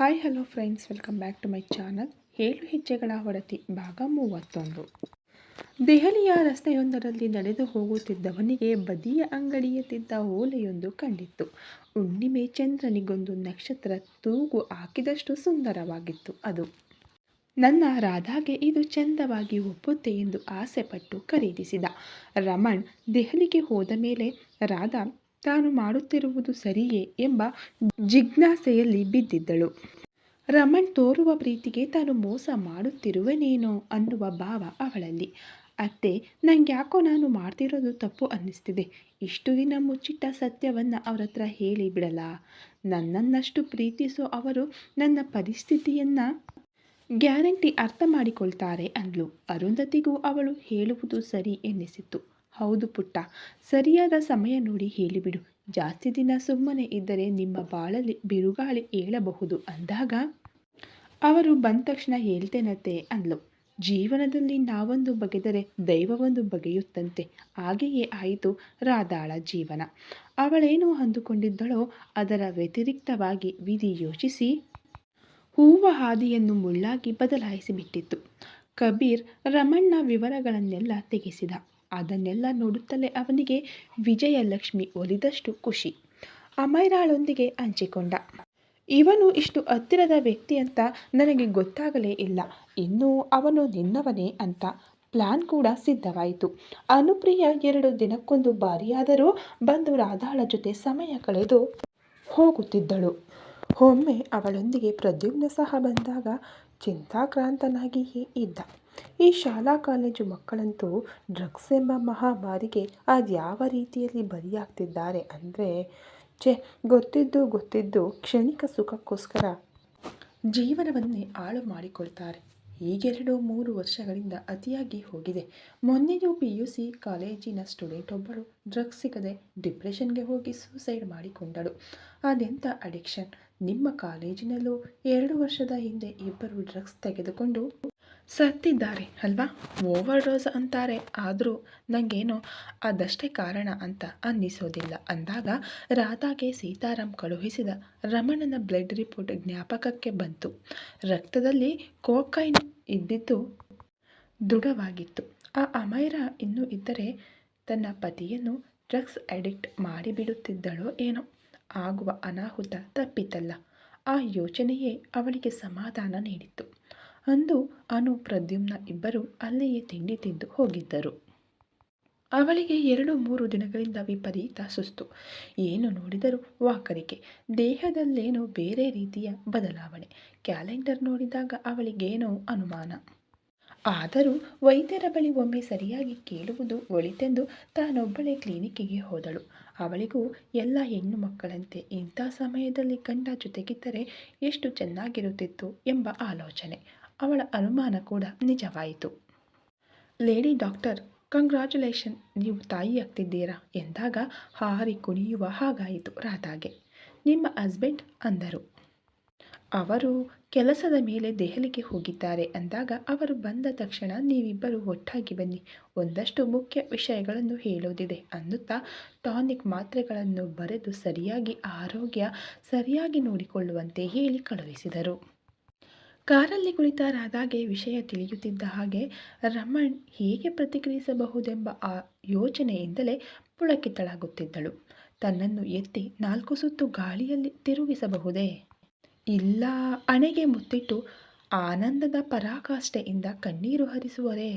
Hi hello friends welcome back to my channel ಏಳು ಹೆಜ್ಜೆಗಳ ಹೊಡತಿ ಭಾಗ ಮೂವತ್ತೊಂದು. ದೆಹಲಿಯ ರಸ್ತೆಯೊಂದರಲ್ಲಿ ನಡೆದು ಹೋಗುತ್ತಿದ್ದವನಿಗೆ ಬದಿಯ ಅಂಗಡಿಯಲ್ಲಿದ್ದ ಓಲೆಯೊಂದು ಕಂಡಿತ್ತು. ಹುಣ್ಣಿಮೆ ಚಂದ್ರನಿಗೊಂದು ನಕ್ಷತ್ರ ತೂಗು ಹಾಕಿದಷ್ಟು ಸುಂದರವಾಗಿತ್ತು ಅದು. ನನ್ನ ರಾಧಾಗೆ ಇದು ಚಂದವಾಗಿ ಒಪ್ಪುತ್ತೆ ಎಂದು ಆಸೆಪಟ್ಟು ಖರೀದಿಸಿದ. ರಮಣ್ ದೆಹಲಿಗೆ ಹೋದ ಮೇಲೆ ರಾಧಾ ತಾನು ಮಾಡುತ್ತಿರುವುದು ಸರಿಯೇ ಎಂಬ ಜಿಜ್ಞಾಸೆಯಲ್ಲಿ ಬಿದ್ದಿದ್ದಳು. ರಮಣ್ ತೋರುವ ಪ್ರೀತಿಗೆ ತಾನು ಮೋಸ ಮಾಡುತ್ತಿರುವನೇನೋ ಅನ್ನುವ ಭಾವ ಅವಳಲ್ಲಿ. ಅತ್ತೆ ಯಾಕೋ ನಾನು ಮಾಡ್ತಿರೋದು ತಪ್ಪು ಅನ್ನಿಸ್ತಿದೆ. ಇಷ್ಟು ದಿನ ಮುಚ್ಚಿಟ್ಟ ಸತ್ಯವನ್ನು ಅವರ ಹತ್ರ ಹೇಳಿ ಬಿಡಲ್ಲ ನನ್ನನ್ನಷ್ಟು ಪ್ರೀತಿಸೋ ಅವರು ನನ್ನ ಪರಿಸ್ಥಿತಿಯನ್ನು ಗ್ಯಾರಂಟಿ ಅರ್ಥ ಮಾಡಿಕೊಳ್ತಾರೆ ಅಂದ್ಲು. ಅರುಂಧತಿಗೂ ಅವಳು ಹೇಳುವುದು ಸರಿ ಎನ್ನಿಸಿತು ಹೌದು ಪುಟ್ಟ. ಸರಿಯಾದ ಸಮಯ ನೋಡಿ ಹೇಳಿಬಿಡು. ಜಾಸ್ತಿ ದಿನ ಸುಮ್ಮನೆ ಇದ್ದರೆ ನಿಮ್ಮ ಬಾಳಲ್ಲಿ ಬಿರುಗಾಳಿ ಏಳಬಹುದು ಅಂದಾಗ? ಅವರು ಬಂದ ತಕ್ಷಣ ಹೇಳ್ತೇನತ್ತೆ ಅಂದ್ಲು. ಜೀವನದಲ್ಲಿ ನಾವೊಂದು ಬಗೆದರೆ ದೈವವೊಂದು ಬಗೆಯುತ್ತಂತೆ. ಹಾಗೆಯೇ ಆಯಿತು ರಾಧಾಳ ಜೀವನ. ಅವಳೇನು ಅಂದುಕೊಂಡಿದ್ದಳೋ ಅದರ ವ್ಯತಿರಿಕ್ತವಾಗಿ ವಿಧಿ ಯೋಚಿಸಿ ಹೂವ ಹಾದಿಯನ್ನು ಮುಳ್ಳಾಗಿ ಬದಲಾಯಿಸಿಬಿಟ್ಟಿತ್ತು. ಕಬೀರ್ ರಮಣ್ಣ ವಿವರಗಳನ್ನೆಲ್ಲ ತೆಗೆಸಿದ. ಅದನ್ನೆಲ್ಲ ನೋಡುತ್ತಲೇ ಅವನಿಗೆ ವಿಜಯಲಕ್ಷ್ಮಿ ಒಲಿದಷ್ಟು ಖುಷಿ. ಅಮೈರಾಳೊಂದಿಗೆ ಹಂಚಿಕೊಂಡ. ಇವನು ಇಷ್ಟು ಹತ್ತಿರದ ವ್ಯಕ್ತಿ ಅಂತ ನನಗೆ ಗೊತ್ತಾಗಲೇ ಇಲ್ಲ. ಇನ್ನೂ ಅವನು ನಿನ್ನವನೇ ಅಂತ ಪ್ಲಾನ್ ಕೂಡ ಸಿದ್ಧವಾಯಿತು. ಅನುಪ್ರಿಯ ಎರಡು ದಿನಕ್ಕೊಂದು ಬಾರಿಯಾದರೂ ಬಂದು ರಾಧಾಳ ಜೊತೆ ಸಮಯ ಕಳೆದು ಹೋಗುತ್ತಿದ್ದಳು. ಒಮ್ಮೆ ಅವಳೊಂದಿಗೆ ಪ್ರದ್ಯುಮ್ನ ಸಹ ಬಂದಾಗ ಚಿಂತಾಕ್ರಾಂತನಾಗಿಯೇ ಇದ್ದ. ಈ ಶಾಲಾ ಕಾಲೇಜು ಮಕ್ಕಳಂತೂ ಡ್ರಗ್ಸ್ ಎಂಬ ಮಹಾಮಾರಿಗೆ ಅದು ಯಾವ ರೀತಿಯಲ್ಲಿ ಬಲಿಯಾಗ್ತಿದ್ದಾರೆ ಅಂದರೆ, ಛೆ, ಗೊತ್ತಿದ್ದು ಗೊತ್ತಿದ್ದು ಕ್ಷಣಿಕ ಸುಖಕ್ಕೋಸ್ಕರ ಜೀವನವನ್ನೇ ಹಾಳು ಮಾಡಿಕೊಳ್ತಾರೆ. ಈಗೆರಡು ಮೂರು ವರ್ಷಗಳಿಂದ ಅತಿಯಾಗಿ ಹೋಗಿದೆ. ಮೊನ್ನೆಯೂ ಪಿ ಯು ಸಿ ಕಾಲೇಜಿನ ಸ್ಟೂಡೆಂಟ್ ಒಬ್ಬಳು ಡ್ರಗ್ಸ್ ಸಿಗದೆ ಡಿಪ್ರೆಷನ್ಗೆ ಹೋಗಿ ಸೂಸೈಡ್ ಮಾಡಿಕೊಂಡಳು. ಅದೆಂಥ ಅಡಿಕ್ಷನ್? ನಿಮ್ಮ ಕಾಲೇಜಿನಲ್ಲೂ ಎರಡು ವರ್ಷದ ಹಿಂದೆ ಇಬ್ಬರು ಡ್ರಗ್ಸ್ ತೆಗೆದುಕೊಂಡು ಸತ್ತಿದ್ದಾರೆ, ಅಲ್ವಾ? ಓವರ್ ಡೋಸ್ ಅಂತಾರೆ. ಆದರೂ ನನಗೇನು ಅದಷ್ಟೇ ಕಾರಣ ಅಂತ ಅನ್ನಿಸೋದಿಲ್ಲ. ಅಂದಾಗ ರಾಧಾಗೆ ಸೀತಾರಾಮ್ ಕಳುಹಿಸಿದ ರಮಣನ ಬ್ಲಡ್ ರಿಪೋರ್ಟ್ ಜ್ಞಾಪಕಕ್ಕೆ ಬಂತು. ರಕ್ತದಲ್ಲಿ ಕೋಕೈನ್ ಇದ್ದಿದ್ದು ದೃಢವಾಗಿತ್ತು. ಆ ಅಮೈರ ಇನ್ನೂ ಇದ್ದರೆ ತನ್ನ ಪತಿಯನ್ನು ಡ್ರಗ್ಸ್ ಅಡಿಕ್ಟ್ ಮಾಡಿಬಿಡುತ್ತಿದ್ದಳೋ ಏನೋ? ಆಗುವ ಅನಾಹುತ ತಪ್ಪಿತಲ್ಲ. ಆ ಯೋಚನೆಯೇ ಅವಳಿಗೆ ಸಮಾಧಾನ ನೀಡಿತ್ತು. ಅಂದು ಅನು ಪ್ರದ್ಯುಮ್ನ ಇಬ್ಬರು ಅಲ್ಲಿಯೇ ತಿಂಡಿ ತಿಂದು ಹೋಗಿದ್ದರು. ಅವಳಿಗೆ ಎರಡು ಮೂರು ದಿನಗಳಿಂದ ವಿಪರೀತ ಸುಸ್ತು. ಏನು ನೋಡಿದರೂ ವಾಕರಿಕೆ. ದೇಹದಲ್ಲೇನೋ ಬೇರೆ ರೀತಿಯ ಬದಲಾವಣೆ. ಕ್ಯಾಲೆಂಡರ್ ನೋಡಿದಾಗ ಅವಳಿಗೇನೋ ಅನುಮಾನ. ಆದರೂ ವೈದ್ಯರ ಬಳಿ ಒಮ್ಮೆ ಸರಿಯಾಗಿ ಕೇಳುವುದು ಒಳಿತೆಂದು ತಾನೊಬ್ಬಳೇ ಕ್ಲಿನಿಕ್ಕಿಗೆ ಹೋದಳು. ಅವಳಿಗೂ ಎಲ್ಲ ಹೆಣ್ಣು ಮಕ್ಕಳಂತೆ ಇಂಥ ಸಮಯದಲ್ಲಿ ಗಂಡ ಜೊತೆಗಿದ್ದರೆ ಎಷ್ಟು ಚೆನ್ನಾಗಿರುತ್ತಿತ್ತು ಎಂಬ ಆಲೋಚನೆ. ಅವಳ ಅನುಮಾನ ಕೂಡ ನಿಜವಾಯಿತು. ಲೇಡಿ ಡಾಕ್ಟರ್, ಕಂಗ್ರ್ಯಾಚುಲೇಷನ್, ನೀವು ತಾಯಿಯಾಗ್ತಿದ್ದೀರಾ? ಎಂದಾಗ ಹಾರಿ ಕುಣಿಯುವ ಹಾಗಾಯಿತು ರಾಧಾಗೆ. ನಿಮ್ಮ ಹಸ್ಬೆಂಡ್? ಅಂದರು. ಅವರು ಕೆಲಸದ ಮೇಲೆ ದೆಹಲಿಗೆ ಹೋಗಿದ್ದಾರೆ ಅಂದಾಗ ಅವರು ಬಂದ ತಕ್ಷಣ ನೀವಿಬ್ಬರು ಒಟ್ಟಾಗಿ ಬನ್ನಿ, ಒಂದಷ್ಟು ಮುಖ್ಯ ವಿಷಯಗಳನ್ನು ಹೇಳೋದಿದೆ ಅನ್ನುತ್ತಾ ಟಾನಿಕ್ ಮಾತ್ರೆಗಳನ್ನು ಬರೆದು ಸರಿಯಾಗಿ ಆರೋಗ್ಯ ಸರಿಯಾಗಿ ನೋಡಿಕೊಳ್ಳುವಂತೆ ಹೇಳಿ ಕಳುಹಿಸಿದರು. ಕಾರಲ್ಲಿ ಕುಳಿತ ರಾಧಾಗೆ ವಿಷಯ ತಿಳಿಯುತ್ತಿದ್ದ ಹಾಗೆ ರಮಣ್ ಹೇಗೆ ಪ್ರತಿಕ್ರಿಯಿಸಬಹುದೆಂಬ ಆ ಯೋಚನೆಯಿಂದಲೇ ಪುಳಕಿತಳಾಗುತ್ತಿದ್ದಳು. ತನ್ನನ್ನು ಎತ್ತಿ ನಾಲ್ಕು ಸುತ್ತು ಗಾಳಿಯಲ್ಲಿ ತಿರುಗಿಸಬಹುದೇ? ಇಲ್ಲ ಅಣೆಗೆ ಮುತ್ತಿಟ್ಟು ಆನಂದದ ಪರಾಕಾಷ್ಠೆಯಿಂದ ಕಣ್ಣೀರು ಹರಿಸುವರೇ?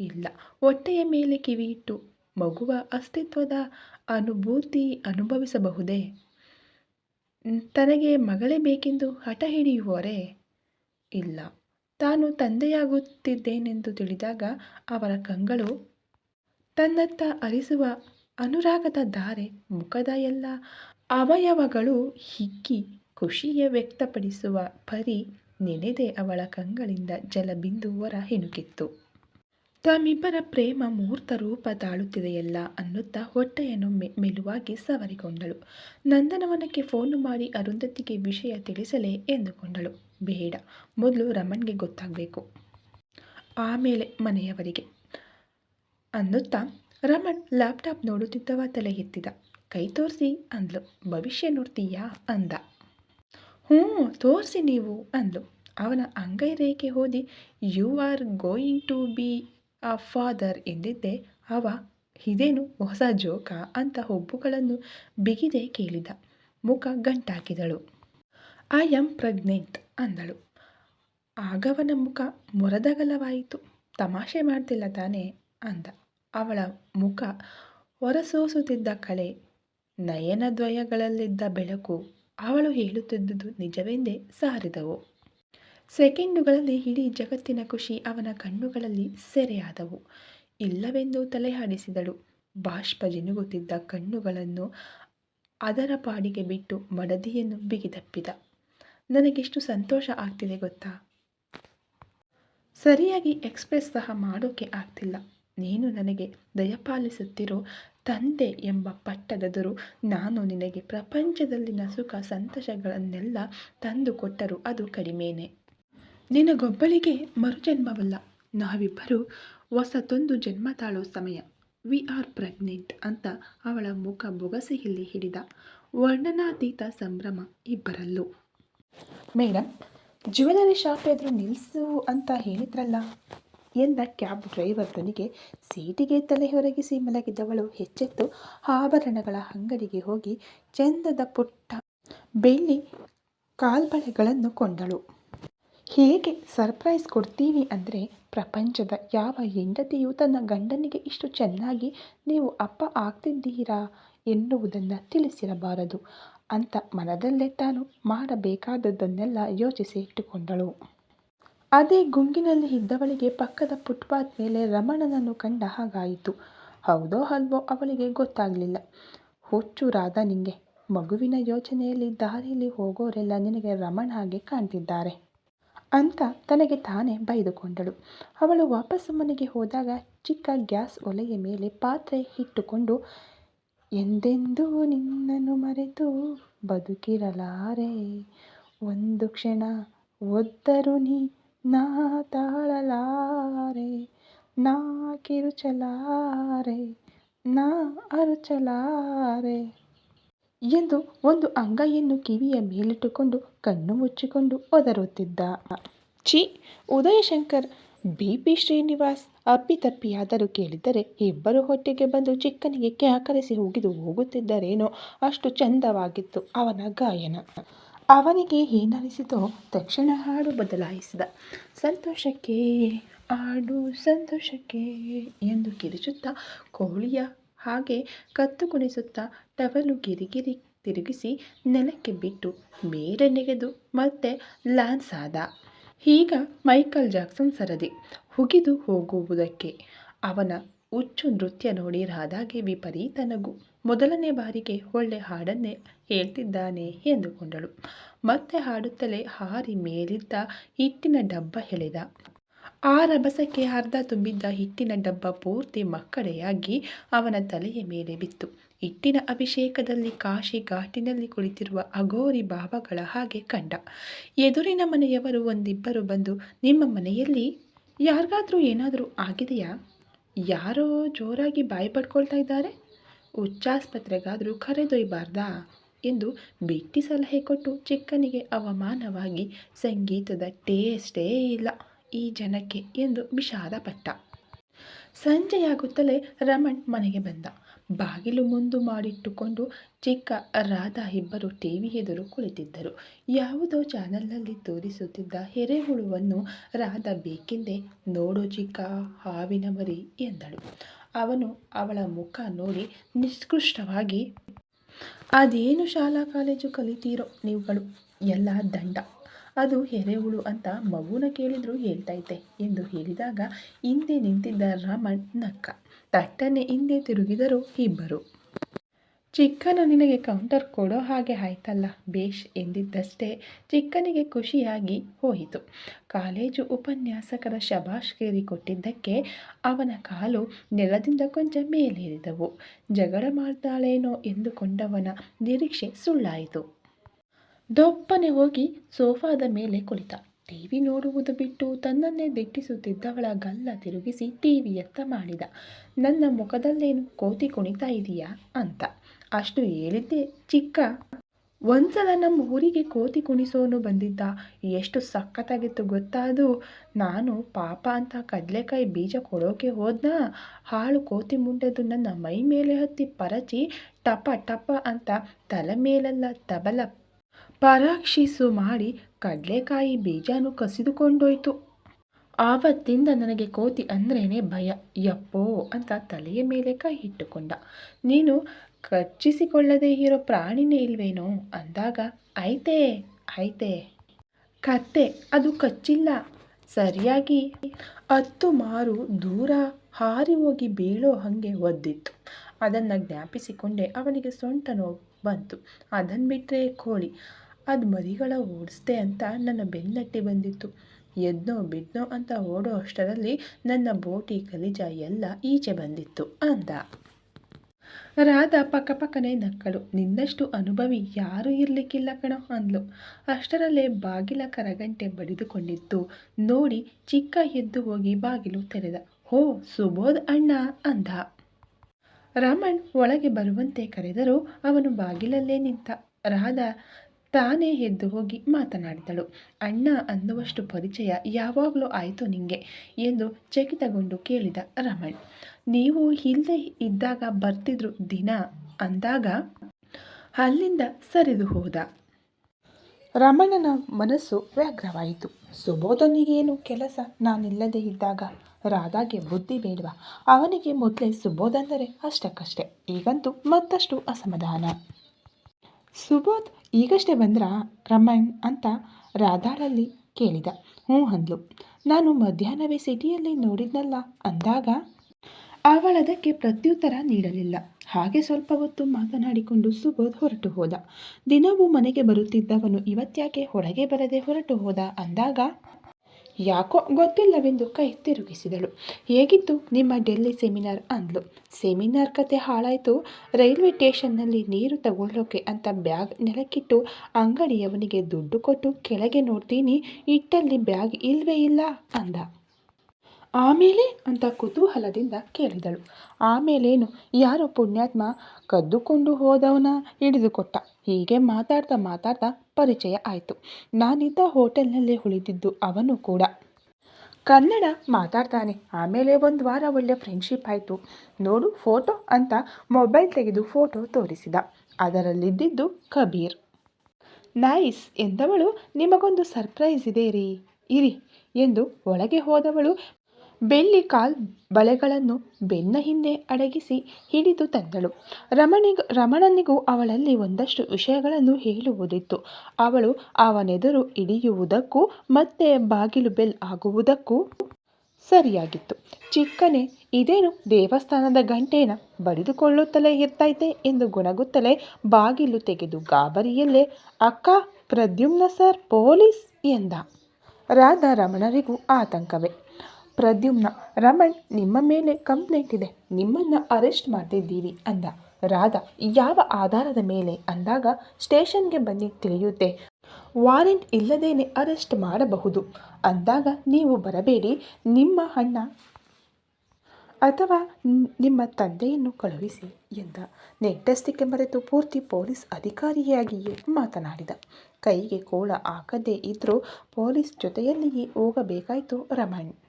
ಇಲ್ಲ, ಹೊಟ್ಟೆಯ ಮೇಲೆ ಕಿವಿಯಿಟ್ಟು ಮಗುವ ಅಸ್ತಿತ್ವದ ಅನುಭೂತಿ ಅನುಭವಿಸಬಹುದೇ? ತನಗೆ ಮಗಳೇ ಬೇಕೆಂದು ಹಠ ಹಿಡಿಯುವರೇ ಇಲ್ಲ. ತಾನು ತಂದೆಯಾಗುತ್ತಿದ್ದೇನೆಂದು ತಿಳಿದಾಗ ಅವರ ಕಂಗಳು, ತನ್ನತ್ತ ಅರಿಸುವ ಅನುರಾಗದ ಧಾರೆ, ಮುಖದ ಎಲ್ಲ ಅವಯವಗಳು ಹಿಕ್ಕಿ ಖುಷಿಯ ವ್ಯಕ್ತಪಡಿಸುವ ಪರಿ ನೆನೆದೆ ಅವಳ ಕಂಗಳಿಂದ ಜಲಬಿಂದು ಹೊರ ಹಿಣುಕಿತ್ತು. ತಮ್ಮಿಬ್ಬರ ಪ್ರೇಮ ಮುಹೂರ್ತ ರೂಪ ತಾಳುತ್ತಿದೆಯಲ್ಲ ಅನ್ನುತ್ತಾ ಹೊಟ್ಟೆಯನ್ನು ಮೆಲುವಾಗಿ ಸವರಿಕೊಂಡಳು. ನಂದನವನಕ್ಕೆ ಫೋನು ಮಾಡಿ ಅರುಂಧತಿಗೆ ವಿಷಯ ತಿಳಿಸಲೇ ಎಂದುಕೊಂಡಳು. ಬೇಡ. ಮೊದಲು ರಮಣ್ಗೆ ಗೊತ್ತಾಗಬೇಕು. ಆಮೇಲೆ ಮನೆಯವರಿಗೆ. ಅನ್ನುತ್ತಾ ರಮಣ್ ಲ್ಯಾಪ್ಟಾಪ್ ನೋಡುತ್ತಿದ್ದವ ತಲೆ ಎತ್ತಿದ. ಕೈ ತೋರಿಸಿ ಅಂದ್ಲು, ಭವಿಷ್ಯ ನೋಡ್ತೀಯಾ? ಅಂದ. ಹ್ಞೂ, ತೋರಿಸಿ ನೀವು, ಅಂದ್ಲು. ಅವನ ಅಂಗೈ ರೇಖೆ ಓದಿ, you are going to be a father ಎಂದಿದ್ದೆ ಅವ, ಇದೇನು ಹೊಸ ಜೋಕ? ಅಂತ ಹುಬ್ಬುಗಳನ್ನು ಬಿಗಿದೆ ಕೇಳಿದ. ಮುಖ ಗಂಟಾಕಿದಳು. ಐ ಆಮ್ ಪ್ರೆಗ್ನೆಂಟ್ ಅಂದಳು. ಆಗವನ ಮುಖ ಮೊರದಗಲವಾಯಿತು. ತಮಾಷೆ ಮಾಡ್ತಿಲ್ಲ ತಾನೇ ಅಂದ. ಅವಳ ಮುಖ ಹೊರಸೂಸುತ್ತಿದ್ದ ಕಳೆ ನಯನದ್ವಯಗಳಲ್ಲಿದ್ದ ಬೆಳಕು ಅವಳು ಹೇಳುತ್ತಿದ್ದುದು ನಿಜವೆಂದೇ ಸಾರಿದವು. ಸೆಕೆಂಡುಗಳಲ್ಲಿ ಇಡೀ ಜಗತ್ತಿನ ಖುಷಿ ಅವನ ಕಣ್ಣುಗಳಲ್ಲಿ ಸೆರೆಯಾದವು. ಇಲ್ಲವೆಂದು ತಲೆಹಾಡಿಸಿದಳು. ಬಾಷ್ಪ ಜಿನುಗುತ್ತಿದ್ದ ಕಣ್ಣುಗಳನ್ನು ಅದರ ಪಾಡಿಗೆ ಬಿಟ್ಟು ಮಡದಿಯನ್ನು ಬಿಗಿದಪ್ಪಿದ. ನನಗೆಷ್ಟು ಸಂತೋಷ ಆಗ್ತಿದೆ ಗೊತ್ತಾ? ಸರಿಯಾಗಿ ಎಕ್ಸ್ಪ್ರೆಸ್ ಸಹ ಮಾಡೋಕೆ ಆಗ್ತಿಲ್ಲ. ನೀನು ನನಗೆ ದಯಪಾಲಿಸುತ್ತಿರೋ, ತಂದೆ ಎಂಬ ಪಟ್ಟದೆದುರು ನಾನು ನಿನಗೆ ಪ್ರಪಂಚದಲ್ಲಿನ ಸುಖ ಸಂತೋಷಗಳನ್ನೆಲ್ಲ ತಂದು ಕೊಟ್ಟರು, ಅದು ಕಡಿಮೆಯೇ ನಿನಗೊಬ್ಬಳಿಗೆ ಮರುಜನ್ಮವಲ್ಲ. ನಾವಿಬ್ಬರು ಹೊಸತೊಂದು ಜನ್ಮ ತಾಳೋ ಸಮಯ. ವಿ ಆರ್ ಪ್ರೆಗ್ನೆಂಟ್ ಅಂತ ಅವಳ ಮುಖ ಬೊಗಸೆಯಲ್ಲಿ ಹಿಡಿದ ವರ್ಣನಾತೀತ ಸಂಭ್ರಮ ಇಬ್ಬರಲ್ಲೂ. ಮೇಡಮ್ ಜ್ಯುವೆಲರಿ ಶಾಪ್ ಎದುರು ನಿಲ್ಲಿಸು ಅಂತ ಹೇಳಿದ್ರಲ್ಲ. ಎಂದ ಕ್ಯಾಬ್ ಡ್ರೈವರ್ ಧ್ವನಿಗೆ ಸೀಟಿಗೆ ತಲೆ ಹೊರಗಿಸಿ ಮಲಗಿದ್ದವಳು ಹೆಚ್ಚೆತ್ತು ಆಭರಣಗಳ ಅಂಗಡಿಗೆ ಹೋಗಿ ಚಂದದ ಪುಟ್ಟ ಬೆಳ್ಳಿ ಕಾಲ್ಬಳೆಗಳನ್ನು ಕೊಂಡಳು. ಹೇಗೆ ಸರ್ಪ್ರೈಸ್ ಕೊಡ್ತೀವಿ ಅಂದರೆ ಪ್ರಪಂಚದ ಯಾವ ಹೆಂಡತಿಯು ತನ್ನ ಗಂಡನಿಗೆ ಇಷ್ಟು ಚೆನ್ನಾಗಿ ನೀವು ಅಪ್ಪ ಆಗ್ತಿದ್ದೀರಾ ಎನ್ನುವುದನ್ನು ತಿಳಿಸಿರಬಾರದು. ಅಂತ ಮನದಲ್ಲೇ ತಾನು ಮಾಡಬೇಕಾದದ್ದನ್ನೆಲ್ಲ ಯೋಚಿಸಿ ಇಟ್ಟುಕೊಂಡಳು. ಅದೇ ಗುಂಗಿನಲ್ಲಿ ಇದ್ದವಳಿಗೆ ಪಕ್ಕದ ಫುಟ್ಪಾತ್ ಮೇಲೆ ರಮಣನನ್ನು ಕಂಡ ಹಾಗಾಯಿತು. ಹೌದೋ ಅಲ್ವೋ ಅವಳಿಗೆ ಗೊತ್ತಾಗಲಿಲ್ಲ. ಹುಚ್ಚು ರಾಧ ನಿಂಗೆ, ಮಗುವಿನ ಯೋಚನೆಯಲ್ಲಿ ದಾರಿಯಲ್ಲಿ ಹೋಗೋರೆಲ್ಲ ನಿನಗೆ ರಮಣ ಹಾಗೆ ಕಾಣ್ತಿದ್ದಾರೆ ಅಂತ ತನಗೆ ತಾನೇ ಬೈದುಕೊಂಡಳು. ಅವಳು ವಾಪಸ್ಸು ಮನೆಗೆ ಹೋದಾಗ ಚಿಕ್ಕ ಗ್ಯಾಸ್ ಒಲೆಯ ಮೇಲೆ ಪಾತ್ರೆ ಇಟ್ಟುಕೊಂಡು ಎಂದೆಂದೂ ನಿನ್ನನ್ನು ಮರೆತು ಬದುಕಿರಲಾರೆ. ಒಂದು ಕ್ಷಣ ಒದ್ದರು ನೀ ನಾ ತಾಳಲಾರೆ, ನಾ ಕಿರುಚಲಾರೆ, ನಾ ಅರುಚಲಾರೆ ಎಂದು ಒಂದು ಅಂಗೈಯನ್ನು ಕಿವಿಯ ಮೇಲಿಟ್ಟುಕೊಂಡು ಕಣ್ಣು ಮುಚ್ಚಿಕೊಂಡು ಒದರುತ್ತಿದ್ದ. ಚಿ ಉದಯಶಂಕರ್, ಬಿ ಪಿ ಶ್ರೀನಿವಾಸ್ ಅಪ್ಪಿತಪ್ಪಿಯಾದರೂ ಕೇಳಿದ್ದರೆ, ಇಬ್ಬರು ಹೊಟ್ಟೆಗೆ ಬಂದು ಚಿಕ್ಕನಿಗೆ ಕ್ಯಾಕರಿಸಿ ಹೋಗಿದು ಹೋಗುತ್ತಿದ್ದರೇನೋ ಅಷ್ಟು ಚಂದವಾಗಿತ್ತು ಅವನ ಗಾಯನ. ಅವನಿಗೆ ಏನನಿಸಿತೋ ತಕ್ಷಣ ಹಾಡು ಬದಲಾಯಿಸಿದ. ಸಂತೋಷಕ್ಕೆ, ಹಾಡು ಸಂತೋಷಕ್ಕೆ ಎಂದು ಕಿರಿಚುತ್ತಾ ಕೋಳಿಯ ಹಾಗೆ ಕತ್ತು ಕುಣಿಸುತ್ತಾ ಟವಲು ಗಿರಿಗಿರಿ ತಿರುಗಿಸಿ ನೆಲಕ್ಕೆ ಬಿಟ್ಟು ಬೇರೆ ನೆಗೆದು ಮತ್ತೆ ಲ್ಯಾನ್ಸ್ ಆದ ಈಗ ಮೈಕಲ್ ಜಾಕ್ಸನ್ ಸರದಿ. ಹುಗಿದು ಹೋಗುವುದಕ್ಕೆ ಅವನ ಹುಚ್ಚು ನೃತ್ಯ ನೋಡಿ ರಾಧಾಗೆ ವಿಪರೀತ ನಗು. ಮೊದಲನೇ ಬಾರಿಗೆ ಒಳ್ಳೆ ಹಾಡನ್ನೇ ಹೇಳ್ತಿದ್ದಾನೆ ಎಂದುಕೊಂಡಳು. ಮತ್ತೆ ಹಾಡುತ್ತಲೇ ಹಾರಿ ಮೇಲಿದ್ದ ಹಿಟ್ಟಿನ ಡಬ್ಬ ಎಳೆದ. ಆ ರಭಸಕ್ಕೆ ಅರ್ಧ ತುಂಬಿದ್ದ ಹಿಟ್ಟಿನ ಡಬ್ಬ ಪೂರ್ತಿ ಮಕ್ಕಳೆಯಾಗಿ ಅವನ ತಲೆಯ ಮೇಲೆ ಬಿತ್ತು. ಹಿಟ್ಟಿನ ಅಭಿಷೇಕದಲ್ಲಿ ಕಾಶಿ ಘಾಟಿನಲ್ಲಿ ಕುಳಿತಿರುವ ಅಘೋರಿ ಬಾಬಾಗಳ ಹಾಗೆ ಕಂಡ. ಎದುರಿನ ಮನೆಯವರು ಒಂದಿಬ್ಬರು ಬಂದು, ನಿಮ್ಮ ಮನೆಯಲ್ಲಿ ಯಾರಿಗಾದ್ರೂ ಏನಾದರೂ ಆಗಿದೆಯಾ? ಯಾರೋ ಜೋರಾಗಿ ಬಾಯಿ ಪಡ್ಕೊಳ್ತಾ ಇದ್ದಾರೆ? ಹುಚ್ಚಾಸ್ಪತ್ರೆಗಾದರೂ ಕರೆದೊಯ್ಯಬಾರ್ದಾ ಎಂದು ಬಿಟ್ಟಿ ಸಲಹೆ ಕೊಟ್ಟು ಚಿಕ್ಕನಿಗೆ ಅವಮಾನವಾಗಿ ಸಂಗೀತದ ಟೇಸ್ಟೇ ಇಲ್ಲ ಈ ಜನಕ್ಕೆ ಎಂದು ವಿಷಾದಪಟ್ಟ. ಸಂಜೆಯಾಗುತ್ತಲೇ ರಮಣ್ ಮನೆಗೆ ಬಂದ. ಬಾಗಿಲು ಮುಂದು ಮಾಡಿಟ್ಟುಕೊಂಡು ಚಿಕ್ಕ ರಾಧಾ ಇಬ್ಬರು ಟಿವಿ ಎದುರು ಕುಳಿತಿದ್ದರು. ಯಾವುದೋ ಚಾನಲ್ನಲ್ಲಿ ತೋರಿಸುತ್ತಿದ್ದ ಎರೆಹುಳುವನ್ನು ರಾಧಾ ಬೇಕೆಂದೇ ನೋಡು ಚಿಕ್ಕ ಹಾವಿನ ಮರಿ ಎಂದಳು. ಅವನು ಅವಳ ಮುಖ ನೋಡಿ ನಿಷ್ಕೃಷ್ಟವಾಗಿ, ಅದೇನು ಶಾಲಾ ಕಾಲೇಜು ಕಲಿತೀರೋ ನೀವುಗಳು, ಎಲ್ಲ ದಂಡ. ಅದು ಎರೆಹುಳು ಅಂತ ಮಗುನ ಕೇಳಿದರೂ ಹೇಳ್ತೈತೆ ಎಂದು ಹೇಳಿದಾಗ ಹಿಂದೆ ನಿಂತಿದ್ದ ರಮಣ್ ನಕ್ಕ ತಟ್ಟನೆ ಹಿಂದೆ ತಿರುಗಿದರು ಇಬ್ಬರು. ಚಿಕ್ಕನ ನಿನಗೆ ಕೌಂಟರ್ ಕೊಡೋ ಹಾಗೆ ಆಯ್ತಲ್ಲ ಬೇಷ್ ಎಂದಿದ್ದಷ್ಟೇ ಚಿಕ್ಕನಿಗೆ ಖುಷಿಯಾಗಿ ಹೋಯಿತು. ಕಾಲೇಜು ಉಪನ್ಯಾಸಕರ ಶಬಾಷ್ಕೇರಿ ಕೊಟ್ಟಿದ್ದಕ್ಕೆ ಅವನ ಕಾಲು ನೆಲದಿಂದ ಕೊಂಚ ಮೇಲೇರಿದವು. ಜಗಳ ಮಾಡ್ತಾಳೇನೋ ಎಂದುಕೊಂಡವನ ನಿರೀಕ್ಷೆ ಸುಳ್ಳಾಯಿತು. ದೊಪ್ಪನೆ ಹೋಗಿ ಸೋಫಾದ ಮೇಲೆ ಕುಳಿತ. ಟಿವಿ ನೋಡುವುದು ಬಿಟ್ಟು ತನ್ನನ್ನೇ ದಿಟ್ಟಿಸುತ್ತಿದ್ದವಳ ಗಲ್ಲ ತಿರುಗಿಸಿ ಟಿವಿಯತ್ತ ಮಾಡಿದ. ನನ್ನ ಮುಖದಲ್ಲೇನು ಕೋತಿ ಕುಣಿತಾ ಇದೆಯಾ ಅಂತ. ಅಷ್ಟು ಹೇಳಿದ್ದೆ. ಚಿಕ್ಕ, ಒಂದ್ಸಲ ನಮ್ಮ ಊರಿಗೆ ಕೋತಿ ಕುಣಿಸೋನು ಬಂದಿದ್ದ. ಎಷ್ಟು ಸಖತ್ತಾಗಿತ್ತು ಗೊತ್ತಾ ಅದು? ನಾನು ಪಾಪ ಅಂತ ಕಡಲೆಕಾಯಿ ಬೀಜ ಕೊಡೋಕೆ ಹೋದ್ನ? ಹಾಳು ಕೋತಿ ಮುಂಡೆದು ನನ್ನ ಮೈ ಮೇಲೆ ಹತ್ತಿ ಪರಚಿ ಟಪ ಟಪ ಅಂತ ತಲೆ ಮೇಲೆಲ್ಲ ತಬಲ ಪರಾಕ್ಷಿಸು ಮಾಡಿ ಕಡಲೆಕಾಯಿ ಬೀಜಾನು ಕಸಿದುಕೊಂಡೋಯ್ತು. ಆವತ್ತಿಂದ ನನಗೆ ಕೋತಿ ಅಂದ್ರೇನೆ ಭಯ. ಯಪ್ಪೋ ಅಂತ ತಲೆಯ ಮೇಲೆ ಕೈ ಇಟ್ಟುಕೊಂಡ. ನೀನು ಕಚ್ಚಿಸಿಕೊಳ್ಳದೆ ಇರೋ ಪ್ರಾಣಿನೇ ಇಲ್ವೇನೋ? ಅಂದಾಗ ಐತೆ ಐತೆ ಕತ್ತೆ, ಅದು ಕಚ್ಚಿಲ್ಲ. ಸರಿಯಾಗಿ ಹತ್ತು ಮಾರು ದೂರ ಹಾರಿ ಹೋಗಿ ಬೀಳೋ ಹಾಗೆ ಒದ್ದಿತ್ತು. ಅದನ್ನು ಜ್ಞಾಪಿಸಿಕೊಂಡೆ ಅವನಿಗೆ ಸೊಂಟ ನೋವು ಬಂತು. ಅದನ್ನು ಬಿಟ್ಟರೆ ಕೋಳಿ. ಅದು ಮರಿಗಳ ಓಡಿಸ್ದೆ ಅಂತ ನನ್ನ ಬೆನ್ನಟ್ಟಿ ಬಂದಿತ್ತು. ಎದ್ನೋ ಬಿದ್ನೋ ಅಂತ ಓಡೋ ಅಷ್ಟರಲ್ಲಿ ನನ್ನ ಬೋಟಿ ಕಲಿಜ ಎಲ್ಲ ಈಚೆ ಬಂದಿತ್ತು ಅಂದ. ರಾಧ ಪಕ್ಕಪಕ್ಕನೆ ನಕ್ಕಳು. ನಿನ್ನಷ್ಟು ಅನುಭವಿ ಯಾರೂ ಇರಲಿಕ್ಕಿಲ್ಲ ಕಣೋ ಅಂದ್ಲು. ಅಷ್ಟರಲ್ಲೇ ಬಾಗಿಲ ಕರಗಂಟೆ ಬಡಿದುಕೊಂಡಿತ್ತು. ನೋಡಿ ಚಿಕ್ಕ ಎದ್ದು ಹೋಗಿ ಬಾಗಿಲು ತೆರೆದ. ಹೋ ಸುಬೋಧ್ ಅಣ್ಣ ಅಂದ. ರಮಣ್ ಒಳಗೆ ಬರುವಂತೆ ಕರೆದರೂ ಅವನು ಬಾಗಿಲಲ್ಲೇ ನಿಂತ. ರಾಧಾ ತಾನೇ ಎದ್ದು ಹೋಗಿ ಮಾತನಾಡಿದಳು. ಅಣ್ಣ, ಅನ್ನುವಷ್ಟು ಪರಿಚಯ ಯಾವಾಗಲೂ ಆಯಿತು ನಿಮಗೆ ಎಂದು ಚಕಿತಗೊಂಡು ಕೇಳಿದ ರಮಣ್. ನೀವು ಇಲ್ಲದೆ ಇದ್ದಾಗ ಬರ್ತಿದ್ರು ದಿನ ಅಂದಾಗ ಅಲ್ಲಿಂದ ಸರಿದು ಹೋದ. ರಮಣನ ಮನಸ್ಸು ವ್ಯಾಘ್ರವಾಯಿತು ಸುಬೋಧನಿಗೇನು ಕೆಲಸ? ನಾನಿಲ್ಲದೆ ಇದ್ದಾಗ ರಾಧಾಗೆ ಬುದ್ಧಿ ಬೇಡವಾ? ಅವನಿಗೆ ಮೊದಲೇ ಸುಬೋಧಂದರೆ ಅಷ್ಟಕ್ಕಷ್ಟೇ. ಈಗಂತೂ ಮತ್ತಷ್ಟು ಅಸಮಾಧಾನ. ಸುಬೋಧ್ ಈಗಷ್ಟೇ ಬಂದ್ರಾ ರಮಣ್ ಅಂತ ರಾಧಾಳಲ್ಲಿ ಕೇಳಿದ. ಹ್ಞೂ ಅಂದ್ಲು. ನಾನು ಮಧ್ಯಾಹ್ನವೇ ಸಿಟಿಯಲ್ಲಿ ನೋಡಿದ್ನಲ್ಲ ಅಂದಾಗ ಅವಳದಕ್ಕೆ ಪ್ರತ್ಯುತ್ತರ ನೀಡಲಿಲ್ಲ. ಹಾಗೆ ಸ್ವಲ್ಪ ಹೊತ್ತು ಮಾತನಾಡಿಕೊಂಡು ಸುಬೋಧ್ ಹೊರಟು ಹೋದ. ದಿನವೂ ಮನೆಗೆ ಬರುತ್ತಿದ್ದವನು ಇವತ್ತ್ಯಾಕೆ ಹೊರಗೆ ಬರದೆ ಹೊರಟು ಹೋದ ಅಂದಾಗ ಯಾಕೋ ಗೊತ್ತಿಲ್ಲವೆಂದು ಕೈ ತಿರುಗಿಸಿದಳು. ಹೇಗಿತ್ತು? ನಿಮ್ಮ ಡೆಲ್ಲಿ ಸೆಮಿನಾರ್ ಅಂದ್ಲು. ಸೆಮಿನಾರ್ ಕತೆ ಹಾಳಾಯಿತು. ರೈಲ್ವೆ ಸ್ಟೇಷನ್ನಲ್ಲಿ ನೀರು ತಗೊಳ್ಳೋಕೆ ಅಂತ ಬ್ಯಾಗ್ ನೆಲಕ್ಕಿಟ್ಟು ಅಂಗಡಿಯವನಿಗೆ ದುಡ್ಡು ಕೊಟ್ಟು ಕೆಳಗೆ ನೋಡ್ತೀನಿ, ಇಟ್ಟಲ್ಲಿ ಬ್ಯಾಗ್ ಇಲ್ವೇ ಇಲ್ಲ ಅಂದ. ಆಮೇಲೆ ಅಂತ ಕುತೂಹಲದಿಂದ ಕೇಳಿದಳು. ಆಮೇಲೇನು? ಯಾರೋ ಪುಣ್ಯಾತ್ಮ ಕದ್ದುಕೊಂಡು ಹೋದವನ ಹಿಡಿದುಕೊಟ್ಟ. ಹೀಗೆ ಮಾತಾಡ್ತಾ ಮಾತಾಡ್ತಾ ಪರಿಚಯ ಆಯಿತು. ನಾನಿದ್ದ ಹೋಟೆಲ್ನಲ್ಲೇ ಉಳಿದಿದ್ದು ಅವನು ಕೂಡ. ಕನ್ನಡ ಮಾತಾಡ್ತಾನೆ. ಆಮೇಲೆ ಒಂದು ವಾರ ಒಳ್ಳೆ ಫ್ರೆಂಡ್ಶಿಪ್ ಆಯಿತು. ನೋಡು ಫೋಟೋ ಅಂತ ಮೊಬೈಲ್ ತೆಗೆದು ಫೋಟೋ ತೋರಿಸಿದ. ಅದರಲ್ಲಿದ್ದಿದ್ದು ಕಬೀರ್. ನೈಸ್, ಎಂದವಳು, ನಿಮಗೊಂದು ಸರ್ಪ್ರೈಸ್ ಇದೆ ರೀ. ಇರಿ, ಎಂದು ಒಳಗೆ ಹೋದವಳು ಬೆಳ್ಳಿ ಕಾಲ್ ಬಳೆಗಳನ್ನು ಬೆನ್ನ ಹಿಂದೆ ಅಡಗಿಸಿ ಹಿಡಿದು ತಂದಳು. ರಮಣಿಗ, ರಮಣನಿಗೂ ಅವಳಲ್ಲಿ ಒಂದಷ್ಟು ವಿಷಯಗಳನ್ನು ಹೇಳುವುದಿತ್ತು. ಅವಳು ಅವನೆದುರು ಹಿಡಿಯುವುದಕ್ಕೂ ಮತ್ತೆ ಬಾಗಿಲು ಬೆಲ್ ಆಗುವುದಕ್ಕೂ ಸರಿಯಾಗಿತ್ತು. ಚಿಕ್ಕನೆ, ಇದೇನು ದೇವಸ್ಥಾನದ ಗಂಟೇನ ಬಡಿದುಕೊಳ್ಳುತ್ತಲೇ ಇರ್ತೈತೆ ಎಂದು ಗುಣಗುತ್ತಲೇ ಬಾಗಿಲು ತೆಗೆದು ಗಾಬರಿಯಲ್ಲೇ, ಅಕ್ಕ, ಪ್ರದ್ಯುಮ್ನ ಸರ್, ಪೊಲೀಸ್ ಎಂದ. ರಾಧಾ ರಮಣರಿಗೂ ಆತಂಕವೇ. ಪ್ರದ್ಯುಮ್ನ, ರಮಣ್, ನಿಮ್ಮ ಮೇಲೆ ಕಂಪ್ಲೇಂಟ್ ಇದೆ. ನಿಮ್ಮನ್ನು ಅರೆಸ್ಟ್ ಮಾಡ್ತಿದ್ದೀವಿ ಅಂದ. ರಾಧಾ, ಯಾವ ಆಧಾರದ ಮೇಲೆ? ಅಂದಾಗ, ಸ್ಟೇಷನ್ಗೆ ಬನ್ನಿ, ತಿಳಿಯುತ್ತೆ. ವಾರೆಂಟ್ ಇಲ್ಲದೇನೆ ಅರೆಸ್ಟ್ ಮಾಡಬಹುದು. ಅಂದಾಗ, ನೀವು ಬರಬೇಡಿ. ನಿಮ್ಮ ಅಣ್ಣ ಅಥವಾ ನಿಮ್ಮ ತಂದೆಯನ್ನು ಕಳುಹಿಸಿ ಎಂದ. ನೆಟ್ಟಸ್ತಿಕೆ ಮರೆತು ಪೂರ್ತಿ ಪೊಲೀಸ್ ಅಧಿಕಾರಿಯಾಗಿಯೇ ಮಾತನಾಡಿದ. ಕೈಗೆ ಕೋಳ ಹಾಕದೇ ಇದ್ದರೂ ಪೊಲೀಸ್ ಜೊತೆಯಲ್ಲಿಯೇ ಹೋಗಬೇಕಾಯಿತು ರಮಣ್.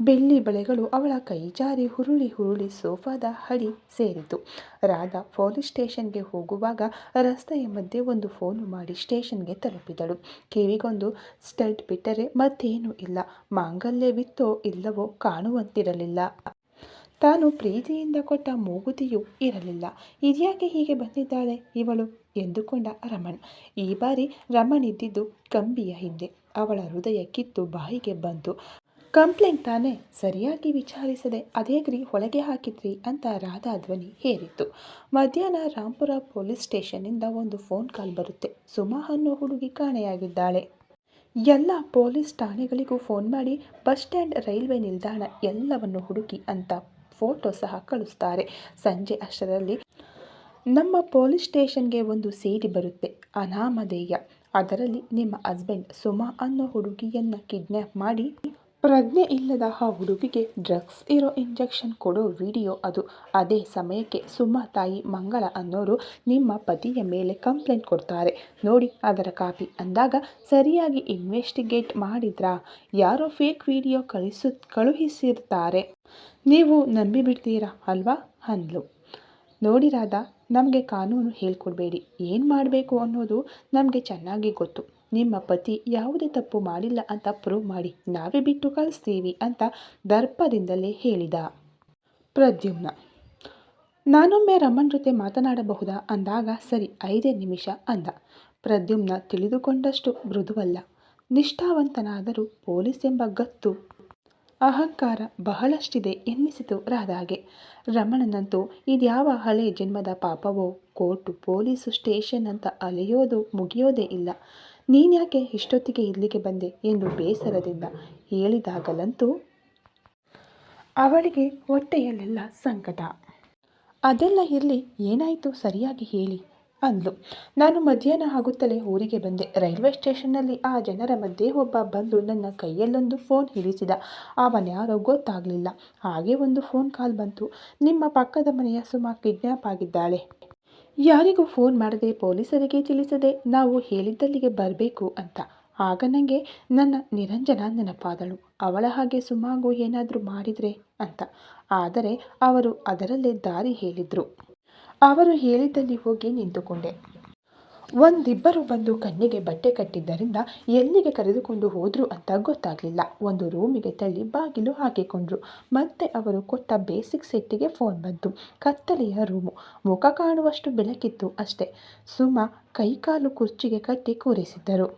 ಬೆಳ್ಳಿ ಬಳೆಗಳು ಅವಳ ಕೈ ಜಾರಿ ಹುರುಳಿ ಹುರುಳಿ ಸೋಫಾದ ಹಳಿ ಸೇರಿತು ರಾಧಾ ಪೊಲೀಸ್ ಸ್ಟೇಷನ್ಗೆ ಹೋಗುವಾಗ ರಸ್ತೆಯ ಮಧ್ಯೆ ಒಂದು ಫೋನು ಮಾಡಿ ಸ್ಟೇಷನ್ಗೆ ತಲುಪಿದಳು. ಕಿವಿಗೊಂದು ಸ್ಟಡ್ ಬಿಟ್ಟರೆ ಮತ್ತೇನೂ ಇಲ್ಲ. ಮಾಂಗಲ್ಯವಿತ್ತೋ ಇಲ್ಲವೋ ಕಾಣುವಂತಿರಲಿಲ್ಲ. ತಾನು ಪ್ರೀತಿಯಿಂದ ಕೊಟ್ಟ ಮೂಗುತಿಯೂ ಇರಲಿಲ್ಲ. ಇದ್ಯಾಕೆ ಹೀಗೆ ಬಂದಿದ್ದಾಳೆ ಇವಳು? ಎಂದುಕೊಂಡ ರಮಣ್. ಈ ಬಾರಿ ರಮಣ್ ಇದ್ದಿದ್ದು ಕಂಬಿಯ ಹಿಂದೆ. ಅವಳ ಹೃದಯ ಕಿತ್ತು ಬಾಯಿಗೆ ಬಂತು. ಕಂಪ್ಲೇಂಟ್ ತಾನೇ ಸರಿಯಾಗಿ ವಿಚಾರಿಸದೆ ಅದೇಗ್ರಿ ಒಳಗೆ ಹಾಕಿದ್ರಿ ಅಂತ ರಾಧಾ ಧ್ವನಿ ಹೇರಿತ್ತು. ಮಧ್ಯಾಹ್ನ ರಾಂಪುರ ಪೊಲೀಸ್ ಸ್ಟೇಷನ್ನಿಂದ ಒಂದು ಫೋನ್ ಕಾಲ್ ಬರುತ್ತೆ. ಸುಮಾ ಅನ್ನೋ ಹುಡುಗಿ ಕಾಣೆಯಾಗಿದ್ದಾಳೆ. ಎಲ್ಲ ಪೊಲೀಸ್ ಠಾಣೆಗಳಿಗೂ ಫೋನ್ ಮಾಡಿ ಬಸ್ ಸ್ಟ್ಯಾಂಡ್ ರೈಲ್ವೆ ನಿಲ್ದಾಣ ಎಲ್ಲವನ್ನು ಹುಡುಕಿ ಅಂತ ಫೋಟೋ ಸಹ ಕಳಿಸ್ತಾರೆ. ಸಂಜೆ ಅಷ್ಟರಲ್ಲಿ ನಮ್ಮ ಪೊಲೀಸ್ ಸ್ಟೇಷನ್ಗೆ ಒಂದು ಸೀಡಿ ಬರುತ್ತೆ. ಅನಾಮಧೇಯ. ಅದರಲ್ಲಿ ನಿಮ್ಮ ಹಸ್ಬೆಂಡ್ ಸುಮಾ ಅನ್ನೋ ಹುಡುಗಿಯನ್ನು ಕಿಡ್ನ್ಯಾಪ್ ಮಾಡಿ ಪ್ರಜ್ಞೆ ಇಲ್ಲದ ಆ ಹುಡುಗಿಗೆ ಡ್ರಗ್ಸ್ ಇರೋ ಇಂಜೆಕ್ಷನ್ ಕೊಡೋ ವಿಡಿಯೋ ಅದು. ಅದೇ ಸಮಯಕ್ಕೆ ಸುಮ್ಮ ತಾಯಿ ಮಂಗಳ ಅನ್ನೋರು ನಿಮ್ಮ ಪತಿಯ ಮೇಲೆ ಕಂಪ್ಲೇಂಟ್ ಕೊಡ್ತಾರೆ. ನೋಡಿ ಅದರ ಕಾಪಿ. ಅಂದಾಗ ಸರಿಯಾಗಿ ಇನ್ವೆಸ್ಟಿಗೇಟ್ ಮಾಡಿದ್ರಾ? ಯಾರೋ ಫೇಕ್ ವಿಡಿಯೋ ಕಳಿಸು, ಕಳುಹಿಸಿರ್ತಾರೆ. ನೀವು ನಂಬಿಬಿಡ್ತೀರಾ ಅಲ್ವಾ? ಅಂದ್ಲು. ನೋಡಿ ರಾಧಾ, ನಮಗೆ ಕಾನೂನು ಹೇಳ್ಕೊಡ್ಬೇಡಿ. ಏನು ಮಾಡಬೇಕು ಅನ್ನೋದು ನಮಗೆ ಚೆನ್ನಾಗಿ ಗೊತ್ತು. ನಿಮ್ಮ ಪತಿ ಯಾವುದೇ ತಪ್ಪು ಮಾಡಿಲ್ಲ ಅಂತ ಪ್ರೂವ್ ಮಾಡಿ, ನಾವೇ ಬಿಟ್ಟು ಕಳಿಸ್ತೀವಿ ಅಂತ ದರ್ಪದಿಂದಲೇ ಹೇಳಿದ. ಪ್ರದ್ಯುಮ್ನ, ನಾನೊಮ್ಮೆ ರಮಣ್ ಜೊತೆ ಮಾತನಾಡಬಹುದಾ? ಅಂದಾಗ, ಸರಿ, ಐದೇ ನಿಮಿಷ ಅಂದ. ಪ್ರದ್ಯುಮ್ನ ತಿಳಿದುಕೊಂಡಷ್ಟು ಮೃದುವಲ್ಲ. ನಿಷ್ಠಾವಂತನಾದರೂ ಪೊಲೀಸ್ ಎಂಬ ಗತ್ತು, ಅಹಂಕಾರ ಬಹಳಷ್ಟಿದೆ ಎನ್ನಿಸಿತು ರಾಧಾಗೆ. ರಮಣನಂತೂ, ಇದ್ಯಾವ ಹಳೆ ಜನ್ಮದ ಪಾಪವೋ? ಕೋರ್ಟು, ಪೊಲೀಸು ಸ್ಟೇಷನ್ ಅಂತ ಅಲೆಯೋದು ಮುಗಿಯೋದೇ ಇಲ್ಲ. ನೀನ್ಯಾಕೆ ಇಷ್ಟೊತ್ತಿಗೆ ಇಲ್ಲಿಗೆ ಬಂದೆ ಎಂದು ಬೇಸರದಿಂದ ಹೇಳಿದಾಗಲಂತೂ ಅವಳಿಗೆ ಹೊಟ್ಟೆಯಲ್ಲೆಲ್ಲ ಸಂಕಟ. ಅದೆಲ್ಲ ಇರಲಿ, ಏನಾಯಿತು ಸರಿಯಾಗಿ ಹೇಳಿ ಅಂದ್ಲು. ನಾನು ಮಧ್ಯಾಹ್ನ ಆಗುತ್ತಲೇ ಊರಿಗೆ ಬಂದೆ. ರೈಲ್ವೆ ಸ್ಟೇಷನ್ನಲ್ಲಿ ಆ ಜನರ ಮಧ್ಯೆ ಒಬ್ಬ ಬಂದು ನನ್ನ ಕೈಯಲ್ಲೊಂದು ಫೋನ್ ಹಿಡಿಸಿದ ಅವನ್ಯಾರೋ ಗೊತ್ತಾಗಲಿಲ್ಲ. ಹಾಗೆ ಒಂದು ಫೋನ್ ಕಾಲ್ ಬಂತು. ನಿಮ್ಮ ಪಕ್ಕದ ಮನೆಯ ಸುಮಾ ಕಿಡ್ನ್ಯಾಪ್ ಆಗಿದ್ದಾಳೆ. ಯಾರಿಗೂ ಫೋನ್ ಮಾಡದೆ ಪೊಲೀಸರಿಗೆ ತಿಳಿಸದೆ ನಾವು ಹೇಳಿದ್ದಲ್ಲಿಗೆ ಬರಬೇಕು ಅಂತ. ಆಗ ನನಗೆ ನನ್ನ ನಿರಂಜನ ನೆನಪಾದಳು. ಅವಳ ಹಾಗೆ ಸುಮಾಗು ಏನಾದರೂ ಮಾಡಿದರೆ ಅಂತ. ಆದರೆ ಅವರು ಅದರಲ್ಲೇ ದಾರಿ ಹೇಳಿದರು. ಅವರು ಹೇಳಿದ್ದಲ್ಲಿ ಹೋಗಿ ನಿಂತುಕೊಂಡೆ. ಒಂದಿಬ್ಬರು ಬಂದು ಕಣ್ಣಿಗೆ ಬಟ್ಟೆ ಕಟ್ಟಿದ್ದರಿಂದ ಎಲ್ಲಿಗೆ ಕರೆದುಕೊಂಡು ಹೋದರು ಅಂತ ಗೊತ್ತಾಗಲಿಲ್ಲ. ಒಂದು ರೂಮಿಗೆ ತಳ್ಳಿ ಬಾಗಿಲು ಹಾಕಿಕೊಂಡ್ರು. ಮತ್ತೆ ಅವರು ಕೊಟ್ಟ ಬೇಸಿಕ್ ಸೆಟ್ಟಿಗೆ ಫೋನ್ ಬಂತು. ಕತ್ತಲೆಯ ರೂಮು. ಮುಖ ಕಾಣುವಷ್ಟು ಬೆಳಕಿತ್ತು ಅಷ್ಟೇ. ಸುಮ ಕೈಕಾಲು ಕುರ್ಚಿಗೆ ಕಟ್ಟಿ ಕೂರಿಸಿದ್ದರು.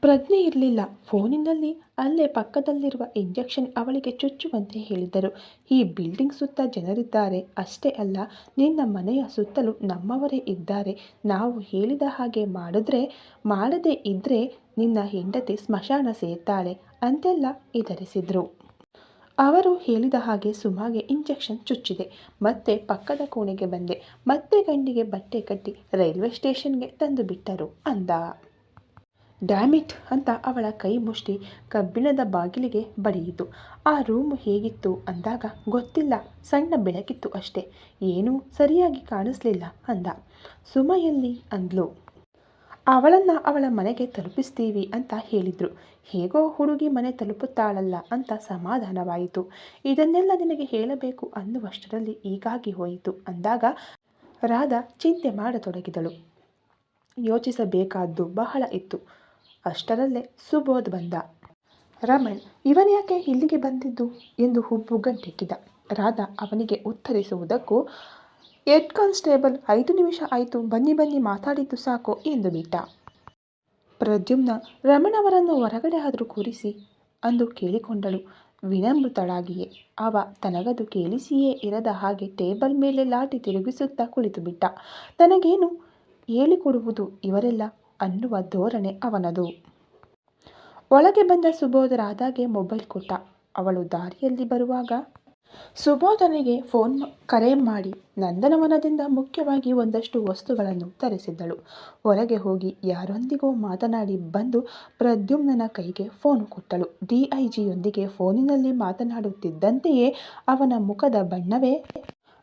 ಪ್ರಜ್ಞೆ ಇರಲಿಲ್ಲ. ಫೋನಿನಲ್ಲಿ ಅಲ್ಲೇ ಪಕ್ಕದಲ್ಲಿರುವ ಇಂಜೆಕ್ಷನ್ ಅವಳಿಗೆ ಚುಚ್ಚುವಂತೆ ಹೇಳಿದರು. ಈ ಬಿಲ್ಡಿಂಗ್ ಸುತ್ತ ಜನರಿದ್ದಾರೆ. ಅಷ್ಟೇ ಅಲ್ಲ, ನಿನ್ನ ಮನೆಯ ಸುತ್ತಲೂ ನಮ್ಮವರೇ ಇದ್ದಾರೆ. ನಾವು ಹೇಳಿದ ಹಾಗೆ ಮಾಡಿದ್ರೆ, ಮಾಡದೇ ಇದ್ದರೆ ನಿನ್ನ ಹೆಂಡತಿ ಸ್ಮಶಾನ ಸೇರ್ತಾಳೆ ಅಂತೆಲ್ಲ ಎದರಿಸಿದರು ಅವರು ಹೇಳಿದ ಹಾಗೆ ಸುಮಾಗೆ ಇಂಜೆಕ್ಷನ್ ಚುಚ್ಚಿದೆ. ಮತ್ತೆ ಪಕ್ಕದ ಕೋಣೆಗೆ ಬಂದೆ. ಮತ್ತೆ ಗಂಡಿಗೆ ಬಟ್ಟೆ ಕಟ್ಟಿ ರೈಲ್ವೆ ಸ್ಟೇಷನ್ಗೆ ತಂದು ಬಿಟ್ಟರು ಅಂದ. ಡ್ಯಾಮಿಟ್ ಅಂತ ಅವಳ ಕೈ ಮುಷ್ಟಿ ಕಬ್ಬಿಣದ ಬಾಗಿಲಿಗೆ ಬಡಿಯಿತು. ಆ ರೂಮ್ ಹೇಗಿತ್ತು ಅಂದಾಗ ಗೊತ್ತಿಲ್ಲ. ಸಣ್ಣ ಬೆಳಕಿತ್ತು ಅಷ್ಟೇ. ಏನೂ ಸರಿಯಾಗಿ ಕಾಣಿಸ್ಲಿಲ್ಲ ಅಂದ. ಸುಮಯಲ್ಲಿ ಅಂದ್ಲು, ಅವಳನ್ನು ಅವಳ ಮನೆಗೆ ತಲುಪಿಸ್ತೀವಿ ಅಂತ ಹೇಳಿದ್ರು. ಹೇಗೋ ಹುಡುಗಿ ಮನೆ ತಲುಪುತ್ತಾಳಲ್ಲ ಅಂತ ಸಮಾಧಾನವಾಯಿತು. ಇದನ್ನೆಲ್ಲ ನಿನಗೆ ಹೇಳಬೇಕು ಅನ್ನುವಷ್ಟರಲ್ಲಿ ಈಗಾಗಿ ಹೋಯಿತು ಅಂದಾಗ ರಾಧ ಚಿಂತೆ ಮಾಡತೊಡಗಿದಳು. ಯೋಚಿಸಬೇಕಾದ್ದು ಬಹಳ ಇತ್ತು. ಅಷ್ಟರಲ್ಲೇ ಸುಬೋಧ್ ಬಂದ. ರಮಣ್ ಇವನ್ಯಾಕೆ ಇಲ್ಲಿಗೆ ಬಂದಿದ್ದು? ಎಂದು ಹುಬ್ಬು ಗಂಟೆಕ್ಕಿದ. ರಾಧಾ ಅವನಿಗೆ ಉತ್ತರಿಸುವುದಕ್ಕೂ ಹೆಡ್ ಕಾನ್ಸ್ಟೇಬಲ್, ಐದು ನಿಮಿಷ ಆಯಿತು, ಬನ್ನಿ ಬನ್ನಿ, ಮಾತಾಡಿದ್ದು ಸಾಕು, ಎಂದು ಬಿಟ್ಟ ಪ್ರದ್ಯುಮ್ನ ರಮಣವರನ್ನು ಹೊರಗಡೆ ಆದರೂ ಕೂರಿಸಿ? ಅಂದು ಕೇಳಿಕೊಂಡಳು ವಿನಮ್ರತಳಾಗಿಯೇ. ಅವ ತನಗದು ಕೇಳಿಸಿಯೇ ಇರದ ಹಾಗೆ ಟೇಬಲ್ ಮೇಲೆ ಲಾಟಿ ತಿರುಗಿಸುತ್ತಾ ಕುಳಿತು ಬಿಟ್ಟ. ತನಗೇನು ಹೇಳಿಕೊಡುವುದು ಇವರೆಲ್ಲ? ಅನ್ನುವ ಧೋರಣೆ ಅವನದು. ಒಳಗೆ ಬಂದ ಸುಬೋಧ ರಾಧಾಗೆ ಮೊಬೈಲ್ ಕೊಟ್ಟ. ಅವಳು ದಾರಿಯಲ್ಲಿ ಬರುವಾಗ ಸುಬೋಧನಿಗೆ ಫೋನ್ ಕರೆ ಮಾಡಿ. ನಂದನವನದಿಂದ ಮುಖ್ಯವಾಗಿ ಒಂದಷ್ಟು ವಸ್ತುಗಳನ್ನು ತರಿಸಿದ್ದಳು. ಹೊರಗೆ ಹೋಗಿ ಯಾರೊಂದಿಗೋ ಮಾತನಾಡಿ ಬಂದು ಪ್ರದ್ಯುಮ್ನನ ಕೈಗೆ ಫೋನ್ ಕೊಟ್ಟಳು. ಡಿಐಜಿಯೊಂದಿಗೆ ಫೋನಿನಲ್ಲಿ ಮಾತನಾಡುತ್ತಿದ್ದಂತೆಯೇ ಅವನ ಮುಖದ ಬಣ್ಣವೇ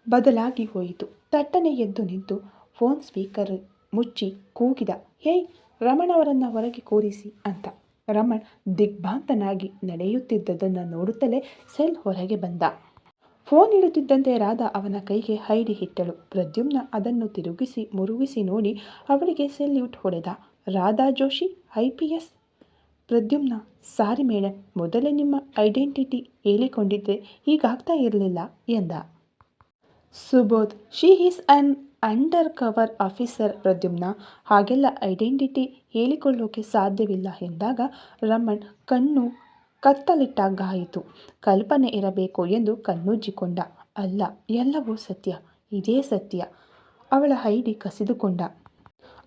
ಬದಲಾಗಿ ಹೋಯಿತು. ತಟ್ಟನೆ ಎದ್ದು ನಿಂತು ಫೋನ್ ಸ್ಪೀಕರ್ ಮುಚ್ಚಿ ಕೂಗಿದ. ಹೇಯ್ ರಮಣವರನ್ನು ಹೊರಗೆ ಕೂರಿಸಿ ಅಂತ. ರಮಣ್ ದಿಗ್ಭಾಂತನಾಗಿ ನಡೆಯುತ್ತಿದ್ದದನ್ನು ನೋಡುತ್ತಲೇ ಸೆಲ್ ಹೊರಗೆ ಬಂದ. ಫೋನ್ ಇಡುತ್ತಿದ್ದಂತೆ ರಾಧಾ ಅವನ ಕೈಗೆ ಹೈಡಿ ಇಟ್ಟಳು ಪ್ರದ್ಯುಮ್ನ ಅದನ್ನು ತಿರುಗಿಸಿ, ಮುರುಗಿಸಿ ನೋಡಿ ಅವಳಿಗೆ ಸೆಲ್ಯೂಟ್ ಹೊಡೆದ. Radha Joshi, I P S? Pradyumna, sorry madam ಮೊದಲೇ ನಿಮ್ಮ ಐಡೆಂಟಿಟಿ ಹೇಳಿಕೊಂಡಿದ್ದೆ ಹೀಗಾಗ್ತಾ ಇರಲಿಲ್ಲ ಎಂದ. Subodh, she is an undercover officer Pradyumna ಹಾಗೆಲ್ಲ ಐಡೆಂಟಿಟಿ ಹೇಳಿಕೊಳ್ಳೋಕೆ ಸಾಧ್ಯವಿಲ್ಲ ಎಂದಾಗ ರಮಣ್ ಕಣ್ಣು ಕತ್ತಲಿಟ್ಟಾಗಾಯಿತು. ಕಲ್ಪನೆ ಇರಬೇಕು ಎಂದು ಕಣ್ಣುಜ್ಜಿಕೊಂಡ. ಅಲ್ಲ, ಎಲ್ಲವೂ ಸತ್ಯ. ಇದೇ ಸತ್ಯ. ಅವಳ ಹೈಡಿ ಕಸಿದುಕೊಂಡ.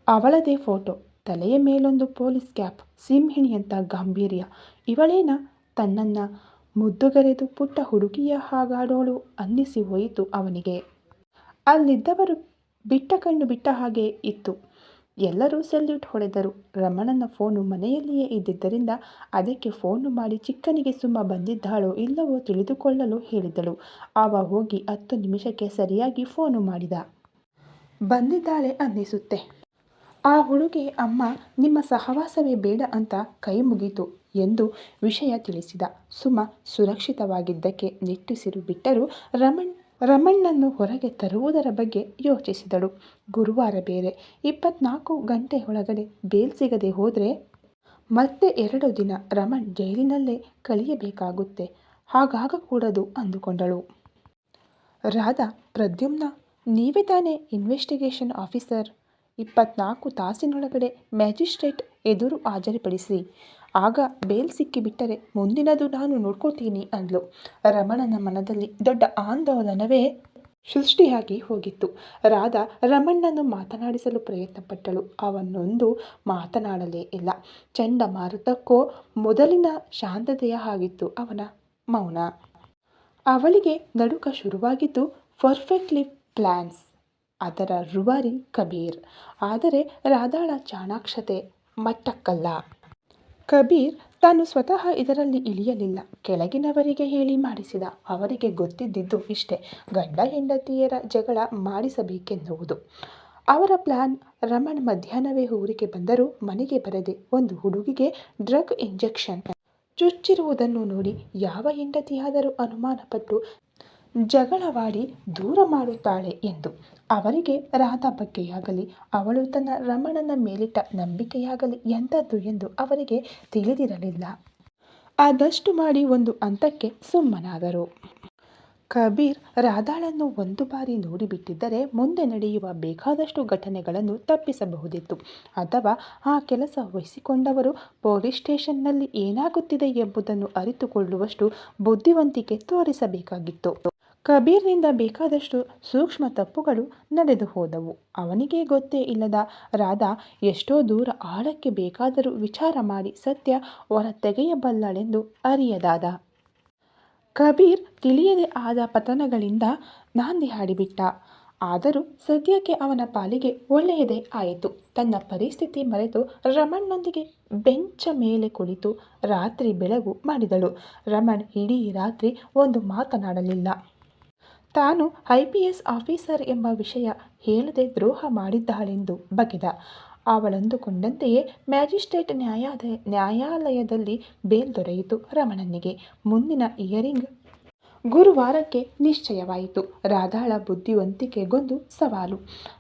ಅವಳದೇ ಫೋಟೋ. ತಲೆಯ ಮೇಲೊಂದು ಪೊಲೀಸ್ ಕ್ಯಾಪ್ ಸಿಂಹಿಣಿಯಂಥ ಗಾಂಭೀರ್ಯ. ಇವಳೇನ? ತನ್ನನ್ನು ಮುದ್ದುಗರೆದು ಪುಟ್ಟ ಹುಡುಗಿಯ ಹಾಗಾಡೋಳು ಅನ್ನಿಸಿ ಹೋಯಿತು ಅವನಿಗೆ. ಅಲ್ಲಿದ್ದವರು ಬಿಟ್ಟ ಕಣ್ಣು ಬಿಟ್ಟ ಹಾಗೆ ಇತ್ತು. ಎಲ್ಲರೂ ಸೆಲ್ಯೂಟ್ ಹೊಡೆದರು. ರಮಣನ ಫೋನು ಮನೆಯಲ್ಲಿಯೇ ಇದ್ದಿದ್ದರಿಂದ ಅದಕ್ಕೆ ಫೋನು ಮಾಡಿ ಚಿಕ್ಕನಿಗೆ ಸುಮ್ಮ ಬಂದಿದ್ದಾಳೋ ಇಲ್ಲವೋ ತಿಳಿದುಕೊಳ್ಳಲು ಹೇಳಿದಳು. ಆವ ಹೋಗಿ ಹತ್ತು ನಿಮಿಷಕ್ಕೆ ಸರಿಯಾಗಿ ಫೋನು ಮಾಡಿದ. ಬಂದಿದ್ದಾಳೆ ಅನ್ನಿಸುತ್ತೆ. ಆ ಹುಡುಗಿ, ಅಮ್ಮ, ನಿಮ್ಮ ಸಹವಾಸವೇ ಬೇಡ ಅಂತ ಕೈ ಮುಗಿತು ಎಂದು ವಿಷಯ ತಿಳಿಸಿದ. ಸುಮ ಸುರಕ್ಷಿತವಾಗಿದ್ದಕ್ಕೆ ನಿಟ್ಟುಸಿರು ಬಿಟ್ಟರು ರಮಣ್ ರಮಣ್ಣನ್ನು ಹೊರಗೆ ತರುವುದರ ಬಗ್ಗೆ ಯೋಚಿಸಿದಳು. ಗುರುವಾರ ಬೇರೆ, ಇಪ್ಪತ್ನಾಲ್ಕು ಗಂಟೆ ಒಳಗಡೆ ಬೇಲ್ ಸಿಗದೆ ಹೋದರೆ ಮತ್ತೆ ಎರಡು ದಿನ ರಮಣ್ ಜೈಲಿನಲ್ಲೇ ಕಳೆಯಬೇಕಾಗುತ್ತೆ ಹಾಗಾಗಕೂಡದು ಅಂದುಕೊಂಡಳು. ರಾಧಾ, ಪ್ರದ್ಯುಮ್ನ, ನೀವೇ ತಾನೇ ಇನ್ವೆಸ್ಟಿಗೇಷನ್ ಆಫೀಸರ್ ಇಪ್ಪತ್ನಾಲ್ಕು ತಾಸಿನೊಳಗಡೆ ಮ್ಯಾಜಿಸ್ಟ್ರೇಟ್ ಎದುರು ಹಾಜರುಪಡಿಸಿ. ಆಗ ಬೇಲ್ ಸಿಕ್ಕಿಬಿಟ್ಟರೆ ಮುಂದಿನದು ನಾನು ನೋಡ್ಕೋತೀನಿ ಅಂದ್ಲು. ರಮಣನ ಮನದಲ್ಲಿ ದೊಡ್ಡ ಆಂದೋಲನವೇ ಸೃಷ್ಟಿಯಾಗಿ ಹೋಗಿತ್ತು. ರಾಧಾ ರಮಣ್ಣನ್ನು ಮಾತನಾಡಿಸಲು ಪ್ರಯತ್ನಪಟ್ಟಳು. ಅವನೊಂದು ಮಾತನಾಡಲೇ ಇಲ್ಲ. ಚಂಡಮಾರುತಕ್ಕೋ ಮೊದಲಿನ ಶಾಂತತೆಯ ಆಗಿತ್ತು ಅವನ ಮೌನ. ಅವಳಿಗೆ ನಡುಕ ಶುರುವಾಗಿದ್ದು ಪರ್ಫೆಕ್ಟ್ಲಿ ಪ್ಲ್ಯಾನ್ಸ್ ಅದರ ರುವಾರಿ ಕಬೀರ್. ಆದರೆ ರಾಧಾಳ ಚಾಣಾಕ್ಷತೆ ಮಟ್ಟಕ್ಕಲ್ಲ. ಕಬೀರ್ ತಾನು ಸ್ವತಃ ಇದರಲ್ಲಿ ಇಳಿಯಲಿಲ್ಲ. ಕೆಳಗಿನವರಿಗೆ ಹೇಳಿ ಮಾಡಿಸಿದ ಅವರಿಗೆ ಗೊತ್ತಿದ್ದಿದ್ದು ಇಷ್ಟೇ. ಗಂಡ ಹೆಂಡತಿಯರ ಜಗಳ ಮಾಡಿಸಬೇಕೆನ್ನುವುದು. ಅವರ ಪ್ಲಾನ್, ರಮಣ್ ಮಧ್ಯಾಹ್ನವೇ ಊರಿಗೆ ಬಂದರೂ ಮನೆಗೆ ಬರದೆ ಒಂದು ಹುಡುಗಿಗೆ ಡ್ರಗ್ ಇಂಜೆಕ್ಷನ್. ಚುಚ್ಚಿರುವುದನ್ನು ನೋಡಿ ಯಾವ ಹೆಂಡತಿಯಾದರೂ ಅನುಮಾನಪಟ್ಟು ಜಗಳವಾಡಿ ದೂರ ಮಾಡುತ್ತಾಳೆ ಎಂದು. ಅವರಿಗೆ ರಾಧಾ ಬಗ್ಗೆಯಾಗಲಿ, ಅವಳು ತನ್ನ ರಮಣನ ಮೇಲಿಟ್ಟ ನಂಬಿಕೆಯಾಗಲಿ ಎಂಥದ್ದು ಎಂದು ಅವರಿಗೆ ತಿಳಿದಿರಲಿಲ್ಲ. ಆದಷ್ಟು ಮಾಡಿ ಒಂದು ಹಂತಕ್ಕೆ ಸುಮ್ಮನಾದರು. ಕಬೀರ್ ರಾಧಾಳನ್ನು ಒಂದು ಬಾರಿ ನೋಡಿಬಿಟ್ಟಿದ್ದರೆ ಮುಂದೆ ನಡೆಯುವ ಬೇಕಾದಷ್ಟು ಘಟನೆಗಳನ್ನು ತಪ್ಪಿಸಬಹುದಿತ್ತು. ಅಥವಾ ಆ ಕೆಲಸ ವಹಿಸಿಕೊಂಡವರು ಪೊಲೀಸ್ ಸ್ಟೇಷನ್ನಲ್ಲಿ ಏನಾಗುತ್ತಿದೆ ಎಂಬುದನ್ನು ಅರಿತುಕೊಳ್ಳುವಷ್ಟು ಬುದ್ಧಿವಂತಿಕೆ ತೋರಿಸಬೇಕಾಗಿತ್ತು. ಕಬೀರ್ನಿಂದ ಬೇಕಾದಷ್ಟು ಸೂಕ್ಷ್ಮ ತಪ್ಪುಗಳು ನಡೆದು ಹೋದವು. ಅವನಿಗೆ ಗೊತ್ತೇ ಇಲ್ಲದ ರಾಧಾ ಎಷ್ಟೋ ದೂರ ಆಳಕ್ಕೆ ಬೇಕಾದರೂ ವಿಚಾರ ಮಾಡಿ ಸತ್ಯ ಹೊರ ತೆಗೆಯಬಲ್ಲಳೆಂದು ಅರಿಯದಾದ. ಕಬೀರ್ ತಿಳಿಯದೆ ಆದ ಪತನಗಳಿಂದ ನಾಂದಿ ಹಾಡಿಬಿಟ್ಟ. ಆದರೂ ಸದ್ಯಕ್ಕೆ ಅವನ ಪಾಲಿಗೆ ಒಳ್ಳೆಯದೇ ಆಯಿತು. ತನ್ನ ಪರಿಸ್ಥಿತಿ ಮರೆತು ರಮಣ್ಣೊಂದಿಗೆ ಬೆಂಚ ಮೇಲೆ ಕುಳಿತು ರಾತ್ರಿ ಬೆಳಗು ಮಾಡಿದಳು. ರಮಣ್ ಇಡೀ ರಾತ್ರಿ ಒಂದು ಮಾತನಾಡಲಿಲ್ಲ. ತಾನು ಐ ಪಿ ಎಸ್ ಆಫೀಸರ್ ಎಂಬ ವಿಷಯ ಹೇಳದೆ ದ್ರೋಹ ಮಾಡಿದ್ದಾಳೆಂದು ಬಗೆದ ಅವಳಂದುಕೊಂಡಂತೆಯೇ ಮ್ಯಾಜಿಸ್ಟ್ರೇಟ್ ನ್ಯಾಯಾದ, ನ್ಯಾಯಾಲಯದಲ್ಲಿ ಬೇಲ್ ದೊರೆಯಿತು ರಮಣನಿಗೆ. ಮುಂದಿನ ಇಯರಿಂಗ್ ಗುರುವಾರಕ್ಕೆ ನಿಶ್ಚಯವಾಯಿತು. ರಾಧಾಳ ಬುದ್ಧಿವಂತಿಕೆಗೊಂದು ಸವಾಲು.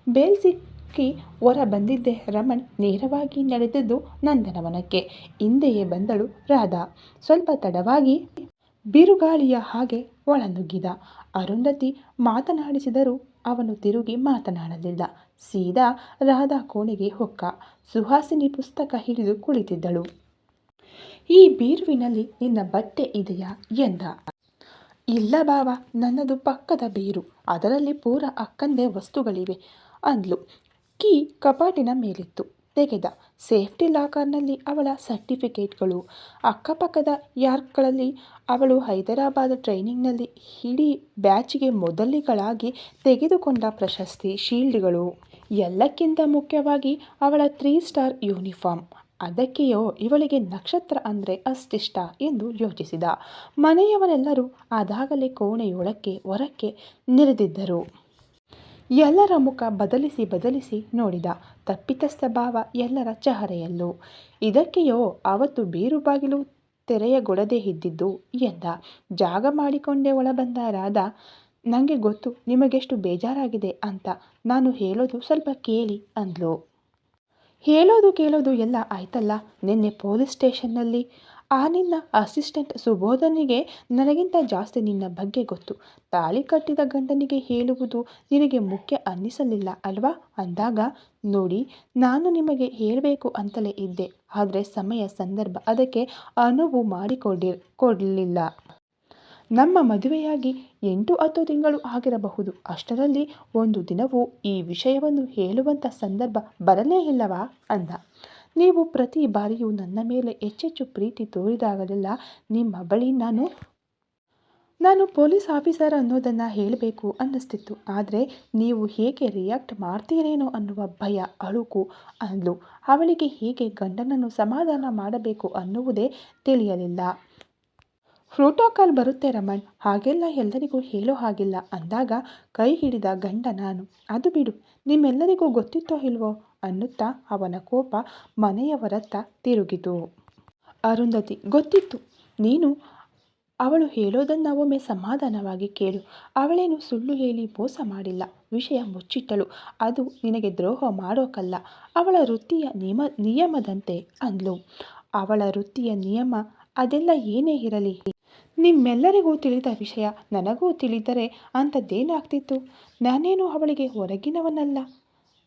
ಬೇಲ್ ಸಿಕ್ಕಿ ಹೊರ ಬಂದಿದ್ದೆ ರಮಣ್ ನೇರವಾಗಿ ನಡೆದದ್ದು ನಂದನವನಕ್ಕೆ. ಹಿಂದೆಯೇ ಬಂದಳು ರಾಧಾ. ಸ್ವಲ್ಪ ತಡವಾಗಿ ಬಿರುಗಾಳಿಯ ಹಾಗೆ ಒಳನುಗ್ಗಿದ. ಅರುಂಧತಿ ಮಾತನಾಡಿಸಿದರೂ ಅವನು ತಿರುಗಿ ಮಾತನಾಡಲಿಲ್ಲ. ಸೀದಾ ರಾಧಾ ಕೋಣೆಗೆ ಹೊಕ್ಕ. ಸುಹಾಸಿನಿ ಪುಸ್ತಕ ಹಿಡಿದು ಕುಳಿತಿದ್ದಳು. ಈ ಬೀರುವಿನಲ್ಲಿ ನಿನ್ನ ಬಟ್ಟೆ ಇದೆಯಾ? ಎಂದ. ಇಲ್ಲ ಬಾವ, ನನ್ನದು ಪಕ್ಕದ ಬೀರು. ಅದರಲ್ಲಿ ಪೂರ ಅಕ್ಕಂದೇ ವಸ್ತುಗಳಿವೆ, ಅಂದ್ಲು. ಕೀ ಕಪಾಟಿನ ಮೇಲಿತ್ತು. ತೆಗೆದ ಸೇಫ್ಟಿ ಲಾಕರ್ನಲ್ಲಿ ಅವಳ ಸರ್ಟಿಫಿಕೇಟ್ಗಳು. ಅಕ್ಕಪಕ್ಕದ ಯಾರ್ಕ್ಗಳಲ್ಲಿ ಅವಳು ಹೈದರಾಬಾದ್ ಟ್ರೈನಿಂಗ್ನಲ್ಲಿ ಇಡೀ ಬ್ಯಾಚ್ಗೆ ಮೊದಲಿಗಳಾಗಿ ತೆಗೆದುಕೊಂಡ ಪ್ರಶಸ್ತಿ ಶೀಲ್ಡ್ಗಳು. ಎಲ್ಲಕ್ಕಿಂತ ಮುಖ್ಯವಾಗಿ ಅವಳ ತ್ರೀ ಸ್ಟಾರ್ ಯೂನಿಫಾರ್ಮ್. ಅದಕ್ಕೆಯೋ ಇವಳಿಗೆ ನಕ್ಷತ್ರ ಅಂದರೆ ಅಷ್ಟಿಷ್ಟ ಎಂದು ಯೋಚಿಸಿದ. ಮನೆಯವರೆಲ್ಲರೂ ಅದಾಗಲೇ ಕೋಣೆಯೊಳಕ್ಕೆ, ಹೊರಕ್ಕೆ ನೆರೆದಿದ್ದರು. ಎಲ್ಲರ ಮುಖ ಬದಲಿಸಿ ಬದಲಿಸಿ ನೋಡಿದ ತಪ್ಪಿತಸ್ಥ ಭಾವ ಎಲ್ಲರ ಚಹರೆಯಲ್ಲೂ. ಇದಕ್ಕೆಯೋ ಅವತ್ತು ಬೀರು ಬಾಗಿಲು ತೆರೆಯಗೊಡದೆ ಇದ್ದಿದ್ದು ಎಂದ. ಜಾಗ ಮಾಡಿಕೊಂಡೇ ಒಳಬಂದ ರಾಧ ನನಗೆ ಗೊತ್ತು ನಿಮಗೆಷ್ಟು ಬೇಜಾರಾಗಿದೆ ಅಂತ ನಾನು ಹೇಳೋದು ಸ್ವಲ್ಪ ಕೇಳಿ ಅಂದ್ಲು. ಹೇಳೋದು ಕೇಳೋದು ಎಲ್ಲ ಆಯ್ತಲ್ಲ, ನಿನ್ನೆ ಪೊಲೀಸ್ ಸ್ಟೇಷನ್ನಲ್ಲಿ ಆ ನಿನ್ನ ಅಸಿಸ್ಟೆಂಟ್ ಸುಬೋಧನಿಗೆ ನನಗಿಂತ ಜಾಸ್ತಿ ನಿನ್ನ ಬಗ್ಗೆ ಗೊತ್ತು. ತಾಳಿ ಕಟ್ಟಿದ ಗಂಡನಿಗೆ ಹೇಳುವುದು ನಿನಗೆ ಮುಖ್ಯ ಅನ್ನಿಸಲಿಲ್ಲ ಅಲ್ವಾ? ಅಂದಾಗ, ನೋಡಿ, ನಾನು ನಿಮಗೆ ಹೇಳಬೇಕು ಅಂತಲೇ ಇದ್ದೆ. ಆದರೆ ಸಮಯ ಸಂದರ್ಭ ಅದಕ್ಕೆ ಅನುವು ಮಾಡಿಕೊಡಿ ಕೊಡಲಿಲ್ಲ. ನಮ್ಮ ಮದುವೆಯಾಗಿ ಎಂಟು ಹತ್ತು ತಿಂಗಳು ಆಗಿರಬಹುದು. ಅಷ್ಟರಲ್ಲಿ ಒಂದು ದಿನವೂ ಈ ವಿಷಯವನ್ನು ಹೇಳುವಂಥ ಸಂದರ್ಭ ಬರಲೇ ಇಲ್ಲವಾ? ಅಂದ. ನೀವು ಪ್ರತಿ ಬಾರಿಯೂ ನನ್ನ ಮೇಲೆ ಹೆಚ್ಚೆಚ್ಚು ಪ್ರೀತಿ ತೋರಿದಾಗಲೆಲ್ಲ ನಿಮ್ಮ ಬಳಿ ನಾನು ನಾನು ಪೊಲೀಸ್ ಆಫೀಸರ್ ಅನ್ನೋದನ್ನು ಹೇಳಬೇಕು ಅನ್ನಿಸ್ತಿತ್ತು. ಆದರೆ ನೀವು ಹೇಗೆ ರಿಯಾಕ್ಟ್ ಮಾಡ್ತೀರೇನೋ ಅನ್ನುವ ಭಯ, ಅಳುಕು ಅಂದ್ಲು ಅವಳಿಗೆ ಹೇಗೆ ಗಂಡನನ್ನು ಸಮಾಧಾನ ಮಾಡಬೇಕು ಅನ್ನುವುದೇ ತಿಳಿಯಲಿಲ್ಲ. ಪ್ರೋಟೋಕಾಲ್ ಬರುತ್ತೆ ರಮಣ್, ಹಾಗೆಲ್ಲ ಎಲ್ಲರಿಗೂ ಹೇಳೋ ಹಾಗಿಲ್ಲ ಅಂದಾಗ ಕೈ ಹಿಡಿದ ಗಂಡ ನಾನು, ಅದು ಬಿಡು, ನಿಮ್ಮೆಲ್ಲರಿಗೂ ಗೊತ್ತಿತ್ತೋ ಇಲ್ವೋ? ಅನ್ನುತ್ತಾ ಅವನ ಕೋಪ ಮನೆಯವರತ್ತ ತಿರುಗಿತು. ಅರುಂಧತಿ, ಗೊತ್ತಿತ್ತು. ನೀನು ಅವಳು ಹೇಳೋದನ್ನು ಒಮ್ಮೆ ಸಮಾಧಾನವಾಗಿ ಕೇಳು. ಅವಳೇನು ಸುಳ್ಳು ಹೇಳಿ ಮೋಸ ಮಾಡಿಲ್ಲ. ವಿಷಯ ಮುಚ್ಚಿಟ್ಟಳು. ಅದು ನಿನಗೆ ದ್ರೋಹ ಮಾಡೋಕಲ್ಲ. ಅವಳ ವೃತ್ತಿಯ ನಿಯಮ, ನಿಯಮದಂತೆ ಅಂದ್ಲು. ಅವಳ ವೃತ್ತಿಯ ನಿಯಮ, ಅದೆಲ್ಲ ಏನೇ ಇರಲಿ. ನಿಮ್ಮೆಲ್ಲರಿಗೂ ತಿಳಿದ ವಿಷಯ, ನನಗೂ ತಿಳಿದರೆ ಅಂಥದ್ದೇನಾಗ್ತಿತ್ತು? ನಾನೇನು ಅವಳಿಗೆ ಹೊರಗಿನವನಲ್ಲ?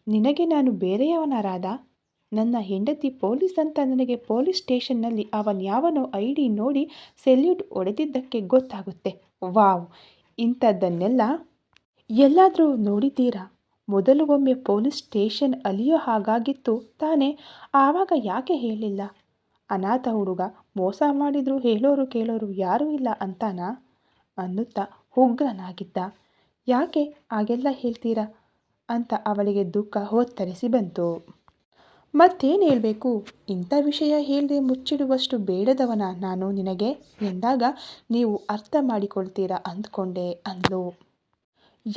ನಿನಗೆ ನಾನು ಬೇರೆಯವನರಾದ? ನನ್ನ ಹೆಂಡತಿ ಪೊಲೀಸ್ ಅಂತ ನನಗೆ ಪೊಲೀಸ್ ಸ್ಟೇಷನ್ನಲ್ಲಿ ಅವನ್ಯಾವನೋ ಐ ಡಿ ನೋಡಿ ಸೆಲ್ಯೂಟ್ ಹೊಡೆದಿದ್ದಕ್ಕೆ ಗೊತ್ತಾಗುತ್ತೆ. ವಾವ್! ಇಂಥದ್ದನ್ನೆಲ್ಲ ಎಲ್ಲಾದರೂ ನೋಡಿದ್ದೀರಾ? ಮೊದಲು ಒಮ್ಮೆ ಪೊಲೀಸ್ ಸ್ಟೇಷನ್ ಅಲಿಯೋ ಹಾಗಾಗಿತ್ತು ತಾನೇ, ಆವಾಗ ಯಾಕೆ ಹೇಳಿಲ್ಲ? ಅನಾಥ ಹುಡುಗ, ಮೋಸ ಮಾಡಿದ್ರು ಹೇಳೋರು ಕೇಳೋರು ಯಾರೂ ಇಲ್ಲ ಅಂತಾನಾ? ಅನ್ನುತ್ತಾ ಉಗ್ರನಾಗಿದ್ದ. ಯಾಕೆ ಹಾಗೆಲ್ಲ ಹೇಳ್ತೀರಾ? ಅಂತ ಅವಳಿಗೆ ದುಃಖ ಹೊತ್ತರಿಸಿ ಬಂತು. ಮತ್ತೇನು ಹೇಳಬೇಕು? ಇಂಥ ವಿಷಯ ಹೇಳದೆ ಮುಚ್ಚಿಡುವಷ್ಟು ಬೇಡದವನ ನಾನು ನಿನಗೆ. ಎಂದಾಗ ನೀವು ಅರ್ಥ ಮಾಡಿಕೊಳ್ತೀರಾ ಅಂದ್ಕೊಂಡೆ ಅಂದ್ಲು.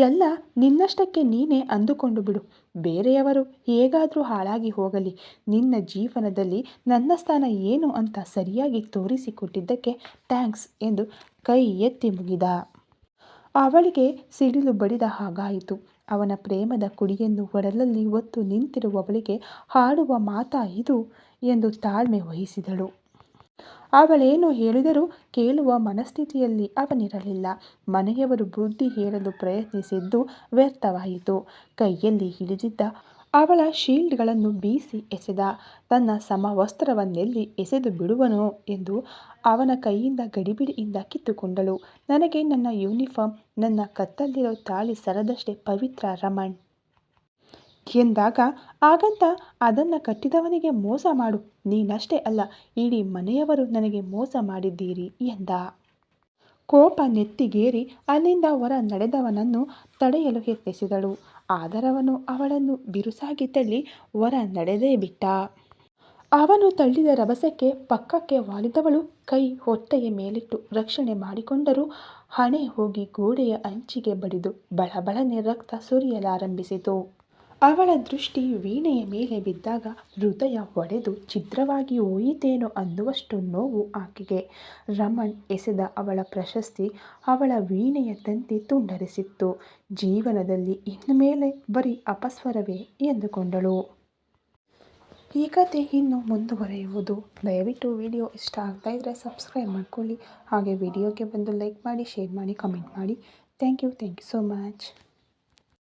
ಎಲ್ಲ ನಿನ್ನಷ್ಟಕ್ಕೆ ನೀನೇ ಅಂದುಕೊಂಡು ಬಿಡು. ಬೇರೆಯವರು ಹೇಗಾದರೂ ಹಾಳಾಗಿ ಹೋಗಲಿ. ನಿನ್ನ ಜೀವನದಲ್ಲಿ ನನ್ನ ಸ್ಥಾನ ಏನು ಅಂತ ಸರಿಯಾಗಿ ತೋರಿಸಿಕೊಟ್ಟಿದ್ದಕ್ಕೆ ಥ್ಯಾಂಕ್ಸ್ ಎಂದು ಕೈ ಎತ್ತಿ ಮುಗಿದ. ಅವಳಿಗೆ ಸಿಡಿಲು ಬಡಿದ ಹಾಗಾಯಿತು. ಅವನ ಪ್ರೇಮದ ಕುಡಿಯನ್ನು ಒಡಲಲ್ಲಿ ಒತ್ತು ನಿಂತಿರುವವಳಿಗೆ ಹಾಡುವ ಮಾತಾ ಇದು ಎಂದು ತಾಳ್ಮೆ ವಹಿಸಿದಳು. ಅವಳೇನು ಹೇಳಿದರೂ ಕೇಳುವ ಮನಸ್ಥಿತಿಯಲ್ಲಿ ಅವನಿರಲಿಲ್ಲ. ಮನೆಯವರು ಬುದ್ಧಿ ಹೇಳಲು ಪ್ರಯತ್ನಿಸಿದ್ದು ವ್ಯರ್ಥವಾಯಿತು. ಕೈಯಲ್ಲಿ ಹಿಡಿದಿದ್ದ ಅವಳ ಶೀಲ್ಡ್ಗಳನ್ನು ಬೀಸಿ ಎಸೆದ ತನ್ನ ಸಮವಸ್ತ್ರವನ್ನೆಲ್ಲಿ ಎಸೆದು ಬಿಡುವನು ಎಂದು ಅವನ ಕೈಯಿಂದ ಗಡಿಬಿಡಿಯಿಂದ ಕಿತ್ತುಕೊಂಡಳು. ನನಗೆ ನನ್ನ ಯೂನಿಫಾರ್ಮ್, ನನ್ನ ಕತ್ತಲ್ಲಿರೋ ತಾಳಿ ಸರದಷ್ಟೇ ಪವಿತ್ರ ರಮಣ್. ಎಂದಾಗ, ಹಾಗಂತ ಅದನ್ನು ಕಟ್ಟಿದವನಿಗೆ ಮೋಸ ಮಾಡು. ನೀನಷ್ಟೇ ಅಲ್ಲ, ಇಡೀ ಮನೆಯವರು ನನಗೆ ಮೋಸ ಮಾಡಿದ್ದೀರಿ ಎಂದ. ಕೋಪ ನೆತ್ತಿಗೇರಿ ಅಲ್ಲಿಂದ ಹೊರ ನಡೆದವನನ್ನು ತಡೆಯಲು ಯತ್ನಿಸಿದಳು. ಆದರವನು ಅವಳನ್ನು ಬಿರುಸಾಗಿ ತಳ್ಳಿ ಹೊರ ನಡೆದೇ ಬಿಟ್ಟ. ಅವನು ತಳ್ಳಿದ ರಭಸಕ್ಕೆ ಪಕ್ಕಕ್ಕೆ ವಾಲಿದವಳು ಕೈ ಹೊಟ್ಟೆಯ ಮೇಲಿಟ್ಟು ರಕ್ಷಣೆ ಮಾಡಿಕೊಂಡರೂ ಹಣೆ ಹೋಗಿ ಗೋಡೆಯ ಅಂಚಿಗೆ ಬಡಿದು ಬಳಬಳನೆ ರಕ್ತ ಸುರಿಯಲಾರಂಭಿಸಿತು. ಅವಳ ದೃಷ್ಟಿ ವೀಣೆಯ ಮೇಲೆ ಬಿದ್ದಾಗ ಹೃದಯ ಒಡೆದು ಛಿದ್ರವಾಗಿ ಹೋಯಿತೇನೋ ಅನ್ನುವಷ್ಟು ನೋವು ಆಕೆಗೆ. ರಮಣ್ ಎಸೆದ ಅವಳ ಪ್ರಶಸ್ತಿ ಅವಳ ವೀಣೆಯ ತಂತಿ ತುಂಡರಿಸಿತ್ತು. ಜೀವನದಲ್ಲಿ ಇನ್ನು ಮೇಲೆ ಬರೀ ಅಪಸ್ವರವೇ ಎಂದುಕೊಂಡಳು. ಈ ಕತೆ ಇನ್ನು ಮುಂದುವರೆಯುವುದು. ದಯವಿಟ್ಟು ವಿಡಿಯೋ ಇಷ್ಟ ಆಗ್ತಾ ಇದ್ದರೆ ಸಬ್ಸ್ಕ್ರೈಬ್ ಮಾಡ್ಕೊಳ್ಳಿ. ಹಾಗೆ ವಿಡಿಯೋಗೆ ಬಂದು ಲೈಕ್ ಮಾಡಿ, ಶೇರ್ ಮಾಡಿ, ಕಮೆಂಟ್ ಮಾಡಿ. Thank you thank you so much.